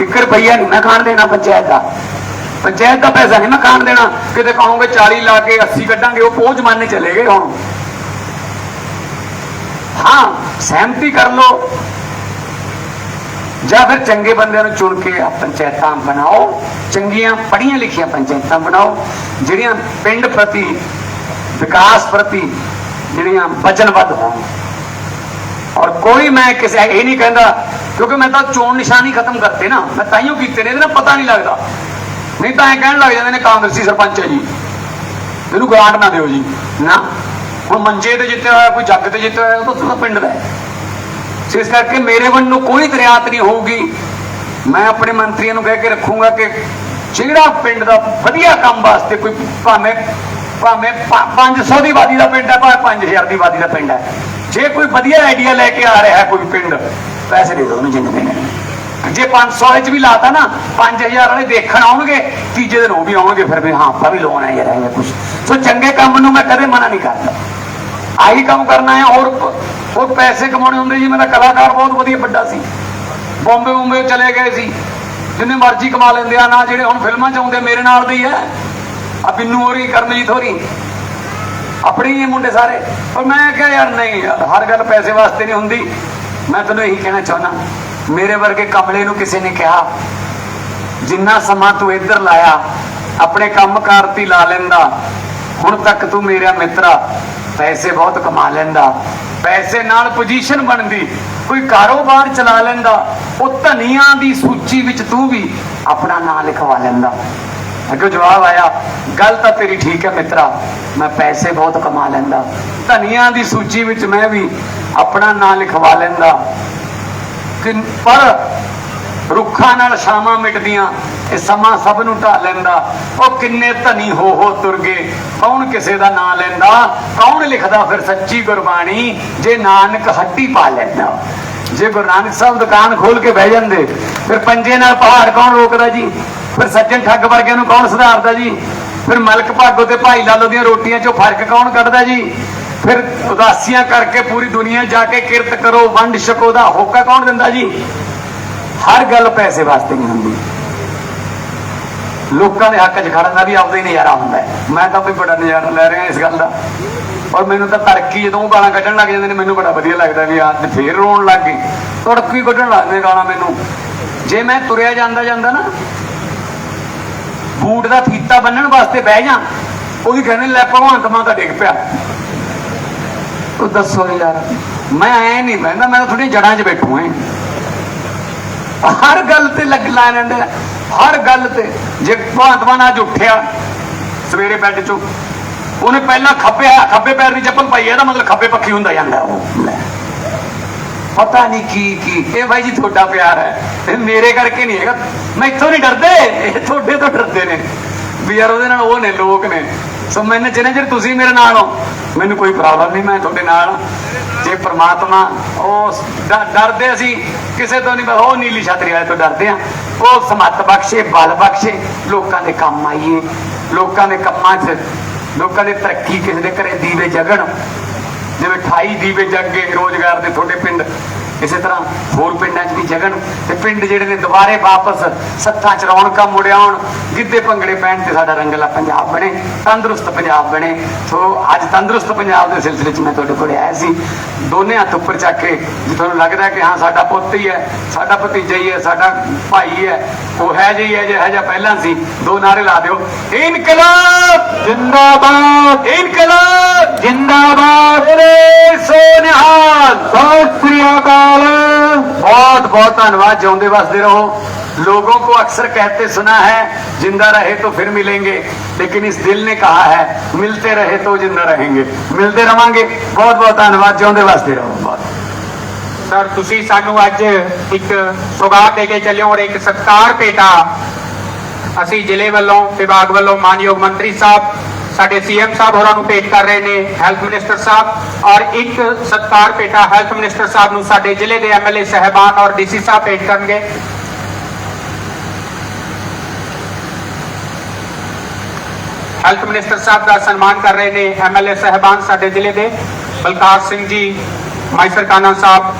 ਇੱਕ ਰੁਪਈਆ ਨਹੀਂ, ਮੈਂ ਖਾਣ ਦੇਣਾ ਪੰਚਾਇਤ ਦਾ। ਪੰਚਾਇਤ ਦਾ ਪੈਸਾ ਨਹੀਂ, ਮੈਂ ਖਾਣ ਦੇਣਾ। ਕਿਤੇ ਕਹੋਗੇ 40 ਲਾ ਕੇ 80 ਕੱਢਾਂਗੇ, ਉਹ ਪਹੁੰਚ ਮੰਨ ਚਲੇ ਗਏ ਹੁਣ। ਹਾਂ, ਸਹਿਮਤੀ ਕਰ ਲਓ। ਜਾਂ ਫਿਰ ਚੰਗੇ ਬੰਦਿਆਂ ਨੂੰ ਚੁਣ ਕੇ ਪੰਚਾਇਤਾਂ ਬਣਾਓ। ਚੰਗੀਆਂ ਪੜ੍ਹੀਆਂ ਲਿਖੀਆਂ ਪੰਚਾਇਤਾਂ ਬਣਾਓ, ਜਿਹੜੀਆਂ ਪਿੰਡ ਪ੍ਰਤੀ, ਵਿਕਾਸ ਪ੍ਰਤੀ ਜਿਹੜੀਆਂ ਵਚਨਬੱਧ ਹੋਣ। ਔਰ ਕੋਈ ਮੈਂ ਕਿਸੇ, ਇਹ ਨਹੀਂ ਕਹਿੰਦਾ, ਕਿਉਂਕਿ ਮੈਂ ਤਾਂ ਚੋਣ ਨਿਸ਼ਾਨੀ ਖਤਮ ਕਰਤੇ ਨਾ। ਮੈਂ ਤਾਈਓ ਕੀਤੇ ਨੇ, ਇਹਦੇ ਨਾਲ ਪਤਾ ਨਹੀਂ ਲੱਗਦਾ। ਨਹੀਂ ਤਾਂ ਇਹ ਕਹਿਣ ਲੱਗ ਜਾਂਦੇ ਨੇ ਕਾਂਗਰਸੀ ਸਰਪੰਚ ਹੈ ਜੀ। ਇਹਨੂੰ ਗ੍ਰਾਂਟ ਨਾ ਦਿਓ ਜੀ। ਨਾ। ਕੋਈ ਮੰਜੇ ਤੇ ਜਿੱਤਿਆ ਹੋਇਆ, ਕੋਈ ਜੱਗ ਤੇ ਜਿੱਤਿਆ ਹੋਇਆ, ਉਹ ਤਾਂ ਤੁਹਾਡਾ ਪਿੰਡ ਦਾ ਹੈ। ਸੋ ਇਸ ਕਰਕੇ ਮੇਰੇ ਵੱਲੋਂ ਕੋਈ ਦਰਿਆਤ ਨਹੀਂ ਹੋਊਗੀ। ਮੈਂ ਆਪਣੇ ਮੰਤਰੀਆਂ ਨੂੰ ਕਹਿ ਕੇ ਰੱਖੂੰਗਾ ਕਿ ਜਿਹੜਾ ਪਿੰਡ ਦਾ ਵਧੀਆ ਕੰਮ ਵਾਸਤੇ ਕੋਈ ਭਾਵੇਂ ਭਾਵੇਂ 500 ਦੀ ਆਬਾਦੀ ਦਾ ਪਿੰਡ ਹੈ, ਭਾਵੇਂ 5000 ਦੀ ਆਬਾਦੀ ਦਾ ਪਿੰਡ ਹੈ। ਜੇ ਕੋਈ ਵਧੀਆ ਆਈਡੀਆ ਲੈ ਕੇ ਆ ਰਿਹਾ ਹੈ ਕੋਈ ਪਿੰਡ, ਪੈਸੇ ਦੇ ਦਿਓ ਉਹਨੂੰ ਜਿੰਨੇ ਦੇਣੇ ਨੇ। ਜੇ 500 ਵਿੱਚ ਵੀ ਲਾਤਾ ਨਾ 5000 ਵਾਲੇ ਦੇਖਣ ਆਉਣਗੇ, ਤੀਜੇ ਦਿਨ ਉਹ ਵੀ ਆਉਣਗੇ, ਫਿਰ ਵੀ ਹਾਂ, ਆਪਾਂ ਵੀ ਲੋਨ ਹੈ ਯਾਰ ਇਹ ਕੁਝ ਸੋ ਚੰਗੇ ਕੰਮ ਨੂੰ ਮੈਂ ਕਦੇ ਮਨਾ ਨਹੀਂ ਕਰਦਾ। ਆਹੀ ਕੰਮ ਕਰਨਾ ਹੈ, ਹੋਰ ਹੋਰ ਪੈਸੇ ਕਮਾਉਣੇ ਹੁੰਦੇ ਜੀ ਮੇਰਾ ਕਲਾਕਾਰ ਬਹੁਤ ਵਧੀਆ ਵੱਡਾ ਸੀ। ਬੰਬੇ ਬੰਬੇ ਚਲੇ ਗਏ ਸੀ। ਜਿੰਨੇ ਮਰਜ਼ੀ ਕਮਾ ਲੈਂਦੇ ਆ, ਨਾ ਜਿਹੜੇ ਹੁਣ ਫਿਲਮਾਂ 'ਚ ਆਉਂਦੇ, ਮੇਰੇ ਨਾਲ ਦੇ ਹੀ। ਹੈ ਆ ਬਿੰਨੂ ਹੋਰੀ, ਕਰਮਜੀਤ ਹੋਰੀ। ਆਪਣੇ ਹੀ ਮੁੰਡੇ ਸਾਰੇ। ਪਰ ਮੈਂ ਕਿਹਾ, ਯਾਰ ਨਹੀਂ, ਯਾਰ, ਹਰ ਗੱਲ ਪੈਸੇ ਵਾਸਤੇ ਨਹੀਂ ਹੁੰਦੀ। ਮੈਂ ਤੈਨੂੰ ਇਹੀ ਕਹਿਣਾ ਚਾਹੁੰਦਾ, ਮੇਰੇ ਵਰਗੇ ਕਮਲੇ ਨੂੰ ਕਿਸੇ ਨੇ ਕਿਹਾ, ਜਿੰਨਾ ਸਮਾਂ ਤੂੰ ਇੱਧਰ ਲਾਇਆ, ਆਪਣੇ ਕੰਮਕਾਰ ਤੇ ਹੀ ਲਾ ਲੈਂਦਾ। ਹੁਣ ਤੱਕ ਤੂੰ ਮੇਰਾ ਮਿੱਤਰਾ ਪੈਸੇ ਬਹੁਤ ਕਮਾ ਲੈਂਦਾ। ਪੈਸੇ ਨਾਲ ਪੋਜੀਸ਼ਨ ਬਣਦੀ। ਕੋਈ ਕਾਰੋਬਾਰ ਚਲਾ ਲੈਂਦਾ। ਉਹ ਧਨੀਆਂ ਦੀ ਸੂਚੀ ਵਿੱਚ ਤੂੰ ਵੀ ਆਪਣਾ ਨਾਂ ਲਿਖਵਾ ਲੈਂਦਾ। ਅੱਗੇ ਜਵਾਬ ਆਇਆ, ਗੱਲ ਤਾਂ ਤੇਰੀ ਠੀਕ ਹੈ ਮਿੱਤਰਾ। ਮੈਂ ਪੈਸੇ ਬਹੁਤ ਕਮਾ ਲੈਂਦਾ। ਧਨੀਆਂ ਦੀ ਸੂਚੀ ਵਿੱਚ ਮੈਂ ਵੀ ਆਪਣਾ ਨਾਂ ਲਿਖਵਾ ਲੈਂਦਾ। ਕਿ ਪਰ ਰੁੱਖਾਂ ਨਾਲ ਛਾਵਾਂ ਮਿਟਦੀਆਂ, ਇਹ ਸਮਾਂ ਸਭ ਨੂੰ ਢਾ ਲੈਂਦਾ। ਉਹ ਕਿੰਨੇ ਧਨੀ ਹੋ ਹੋ ਤੁਰ ਗਏ, ਕੌਣ ਕਿਸੇ ਦਾ ਨਾਂ ਲੈਂਦਾ? ਕੌਣ ਲਿਖਦਾ ਫਿਰ ਸੱਚੀ ਗੁਰਬਾਣੀ? ਜੇ ਨਾਨਕ ਹੱਟੀ ਪਾ ਲੈਂਦਾ। ਜੇ ਗੁਰੂ ਨਾਨਕ ਸਾਹਿਬ ਦੁਕਾਨ ਖੋਲ ਕੇ ਬਹਿ ਜਾਂਦੇ, ਫਿਰ ਪੰਜੇ ਨਾਲ ਪਹਾੜ ਕੌਣ ਰੋਕਦਾ ਜੀ? ਫਿਰ ਸੱਜਣ ਠੱਗ ਵਰਗਿਆਂ ਨੂੰ ਕੌਣ ਸੁਧਾਰਦਾ ਜੀ? ਫਿਰ ਮਲਕ ਭਾਗੋ ਤੇ ਭਾਈ ਲਾਲੋ ਦੀਆਂ ਰੋਟੀਆਂ 'ਚੋਂ ਫ਼ਰਕ ਕੌਣ ਕੱਢਦਾ ਜੀ? ਫਿਰ ਉਦਾਸੀਆਂ ਕਰਕੇ ਪੂਰੀ ਦੁਨੀਆ ਜਾ ਕੇ ਕਿਰਤ ਕਰੋ, ਵੰਡ ਛਕੋ ਦਾ ਹੋਕਾ ਕੌਣ ਦਿੰਦਾ ਜੀ? ਹਰ ਗੱਲ ਪੈਸੇ ਵਾਸਤੇ ਨਹੀਂ ਹੁੰਦੀ। ਲੋਕਾਂ ਦੇ ਹੱਕ 'ਚ ਖੜਨ ਦਾ ਵੀ ਆਪਦਾ ਹੀ ਨਜ਼ਾਰਾ ਹੁੰਦਾ ਮੈਂ ਤਾਂ ਵੀ ਬੜਾ ਨਜ਼ਾਰਾ ਲੈ ਰਿਹਾ ਇਸ ਗੱਲ ਦਾ। ਔਰ ਮੈਨੂੰ ਤਾਂ ਤੜਕੀ ਜਦੋਂ ਗਾਲਾਂ ਕੱਢਣ ਲੱਗ ਜਾਂਦੇ ਨੇ, ਮੈਨੂੰ ਬੜਾ ਵਧੀਆ ਲੱਗਦਾ ਵੀ ਆ ਫੇਰ ਰੋਣ ਲੱਗ ਗਏ ਤੜਕੀ ਕੱਢਣ ਲੱਗਦੇ ਗਾਲਾਂ ਮੈਨੂੰ। ਜੇ ਮੈਂ ਤੁਰਿਆ ਜਾਂਦਾ ਜਾਂਦਾ ਨਾ, ਬੂਟ ਦਾ ਫੀਤਾ ਬੰਨਣ ਵਾਸਤੇ ਬਹਿ ਜਾ ਉਹਦੀ ਕਹਿੰਦੇ ਲੈ ਭਗਵੰਤ ਮਾਨ ਤਾਂ ਡਿੱਗ ਪਿਆ। ਉਹ ਦੱਸੋ ਯਾਰ, ਮੈਂ ਐ ਨਹੀਂ ਬਹਿੰਦਾ, ਮੈਂ ਤਾਂ ਥੋੜੀ ਜੜਾਂ 'ਚ ਬੈਠੂ ਐ। ਹਰ ਗੱਲ ਤੇ ਲੱਗ ਲਾ ਹਰ ਗੱਲ ਤੇ। ਜੇ ਭਗਵੰਤ ਅੱਜ ਉੱਠਿਆ, ਸਵੇਰੇ ਬੈੱਡ ਚੋਂ, ਉਹਨੇ ਪਹਿਲਾਂ ਖੱਬੇ ਖੱਬੇ ਪੈਰ ਦੀ ਚੱਪਲ ਪਾਈ ਹੈ ਇਹਦਾ ਮਤਲਬ ਖੱਬੇ ਪੱਖੀ ਹੁੰਦਾ ਜਾਂਦਾ। ਉਹ ਪਤਾ ਨਹੀਂ ਕੀ ਕੀ। ਇਹ ਭਾਈ ਜੀ ਤੁਹਾਡਾ ਪਿਆਰ ਹੈ। ਇਹ ਮੇਰੇ ਕਰਕੇ ਨਹੀਂ ਹੈਗਾ। ਮੈਂ ਇੱਥੋਂ ਨਹੀਂ ਡਰਦੇ। ਇਹ ਤੁਹਾਡੇ ਤੋਂ ਡਰਦੇ ਨੇ। ਵੀ ਯਾਰ ਉਹਦੇ ਨਾਲ ਉਹ ਨੇ, ਲੋਕ ਨੇ। ਸੋ ਮੈਨੂੰ ਜਿੰਨੇ ਚਿਰ ਤੁਸੀਂ ਮੇਰੇ ਨਾਲ ਹੋ, ਮੈਨੂੰ ਕੋਈ ਪ੍ਰੋਬਲਮ ਨਹੀਂ, ਮੈਂ ਤੁਹਾਡੇ ਨਾਲ ਜੇ ਪ੍ਰਮਾਤਮਾ ਉਹ ਡਰਦੇ ਅਸੀਂ, ਕਿਸੇ ਤੋਂ ਨਹੀਂ ਉਹ ਨੀਲੀ ਛਤਰੀ ਵਾਲੇ ਤੋਂ ਡਰਦੇ ਆ ਉਹ ਸਮੱਤ ਬਖਸ਼ੇ, ਬਲ ਬਖਸ਼ੇ, ਲੋਕਾਂ ਦੇ ਕੰਮ ਆਈਏ। ਲੋਕਾਂ ਦੇ ਕੰਮਾਂ 'ਚ, ਲੋਕਾਂ ਦੇ ਤਰੱਕੀ ਕਿਸੇ ਦੇ ਘਰੇ ਦੀਵੇ ਜਗਣ। ਜਿਵੇਂ 28 ਦੀਵੇ ਜਗ ਗਏ ਰੋਜ਼ਗਾਰ ਦੇ ਤੁਹਾਡੇ ਪਿੰਡ। ਇਸੇ ਤਰ੍ਹਾਂ ਹੋਰ ਪਿੰਡਾਂ 'ਚ ਵੀ ਜਗਣ ਤੇ ਪਿੰਡ ਜਿਹੜੇ ਨੇ ਦੁਬਾਰੇ ਵਾਪਸ ਸੱਥਾਂ 'ਚ ਰੌਣਕਾਂ ਮੁੜ ਆਉਣ ਗਿੱਧੇ ਭੰਗੜੇ ਪੈਣ ਤੇ ਸਾਡਾ ਰੰਗਲਾ ਪੰਜਾਬ ਬਣੇ ਤੰਦਰੁਸਤ ਪੰਜਾਬ ਬਣੇ। ਸੋ ਅੱਜ ਤੰਦਰੁਸਤ ਪੰਜਾਬ ਦੇ ਸਿਲਸਿਲੇ 'ਚ ਮੈਂ ਤੁਹਾਡੇ ਕੋਲ ਆਇਆ ਸੀ। ਦੋਨੇ ਹੱਥ ਉੱਪਰ ਚੱਕ ਕੇ ਜੇ ਤੁਹਾਨੂੰ ਲੱਗਦਾ ਕਿ ਹਾਂ ਸਾਡਾ ਪੁੱਤ ਹੀ ਹੈ ਸਾਡਾ ਭਤੀਜਾ ਹੀ ਹੈ ਸਾਡਾ ਭਾਈ ਹੈ ਉਹ ਹੈ ਜਿਹੀ ਹੈ ਜਿਹੜਾ ਜਿਹਾ ਪਹਿਲਾਂ ਸੀ ਦੋ ਨਾਰੇ ਲਾ ਦਿਓ। ਇਨਕਲਾਬ! ਜਿੰਦਾਬਾਦ! ਇਨਕਲਾਬ! ਜਿੰਦਾਬਾਦ! ਮੇਰੇ बहुत धन्यवाद जिंदे बसते रहो लोगों को अक्सर कहते सुना है जिंदा रहे तो फिर मिलेंगे लेकिन इस दिल ने कहा है मिलते रहे तो जिंदा रहेंगे मिलते रवांगे बहुत बहुत ਧੰਨਵਾਦ ਜਿਉਂਦੇ ਵਾਸਤੇ ਰਹੋ ਬਹੁਤ ਸਰ ਤੁਸੀਂ ਸਾਨੂੰ ਅੱਜ ਇੱਕ ਸੁਗਾਤ ਦੇ ਕੇ ਚੱਲਿਓ ਔਰ ਇੱਕ ਸਤਕਾਰ ਭੇਟਾ ਅਸੀਂ ਜ਼ਿਲ੍ਹੇ ਵੱਲੋਂ ਵਿਭਾਗ ਵੱਲੋਂ ਮਾਨਯੋਗ ਮੰਤਰੀ ਸਾਹਿਬ ਸਾਡੇ ਸੀਐਮ ਸਾਹਿਬ ਹੋਰਾਂ ਨੂੰ ਭੇਟ ਕਰ ਰਹੇ ਨੇ ਹੈਲਥ ਮਿਨਿਸਟਰ ਸਾਹਿਬ। ਔਰ ਇੱਕ ਸਤਕਾਰ ਭੇਟਾ ਹੈਲਥ ਮਿਨਿਸਟਰ ਸਾਹਿਬ ਨੂੰ ਸਾਡੇ ਜ਼ਿਲ੍ਹੇ ਦੇ ਐਮਐਲਏ ਸਹਿਬਾਨ ਔਰ ਡੀਸੀ ਸਾਹਿਬ ਭੇਟ ਕਰਨਗੇ। ਹੈਲਥ ਮਿਨਿਸਟਰ ਸਾਹਿਬ ਦਾ ਸਨਮਾਨ ਕਰ ਰਹੇ ਨੇ ਐਮਐਲਏ ਸਹਿਬਾਨ ਸਾਡੇ ਜ਼ਿਲ੍ਹੇ ਦੇ। ਬਲਕਾਰ ਸਿੰਘ ਜੀ ਮਾਈਸਰ ਕਾਨਾ ਸਾਹਿਬ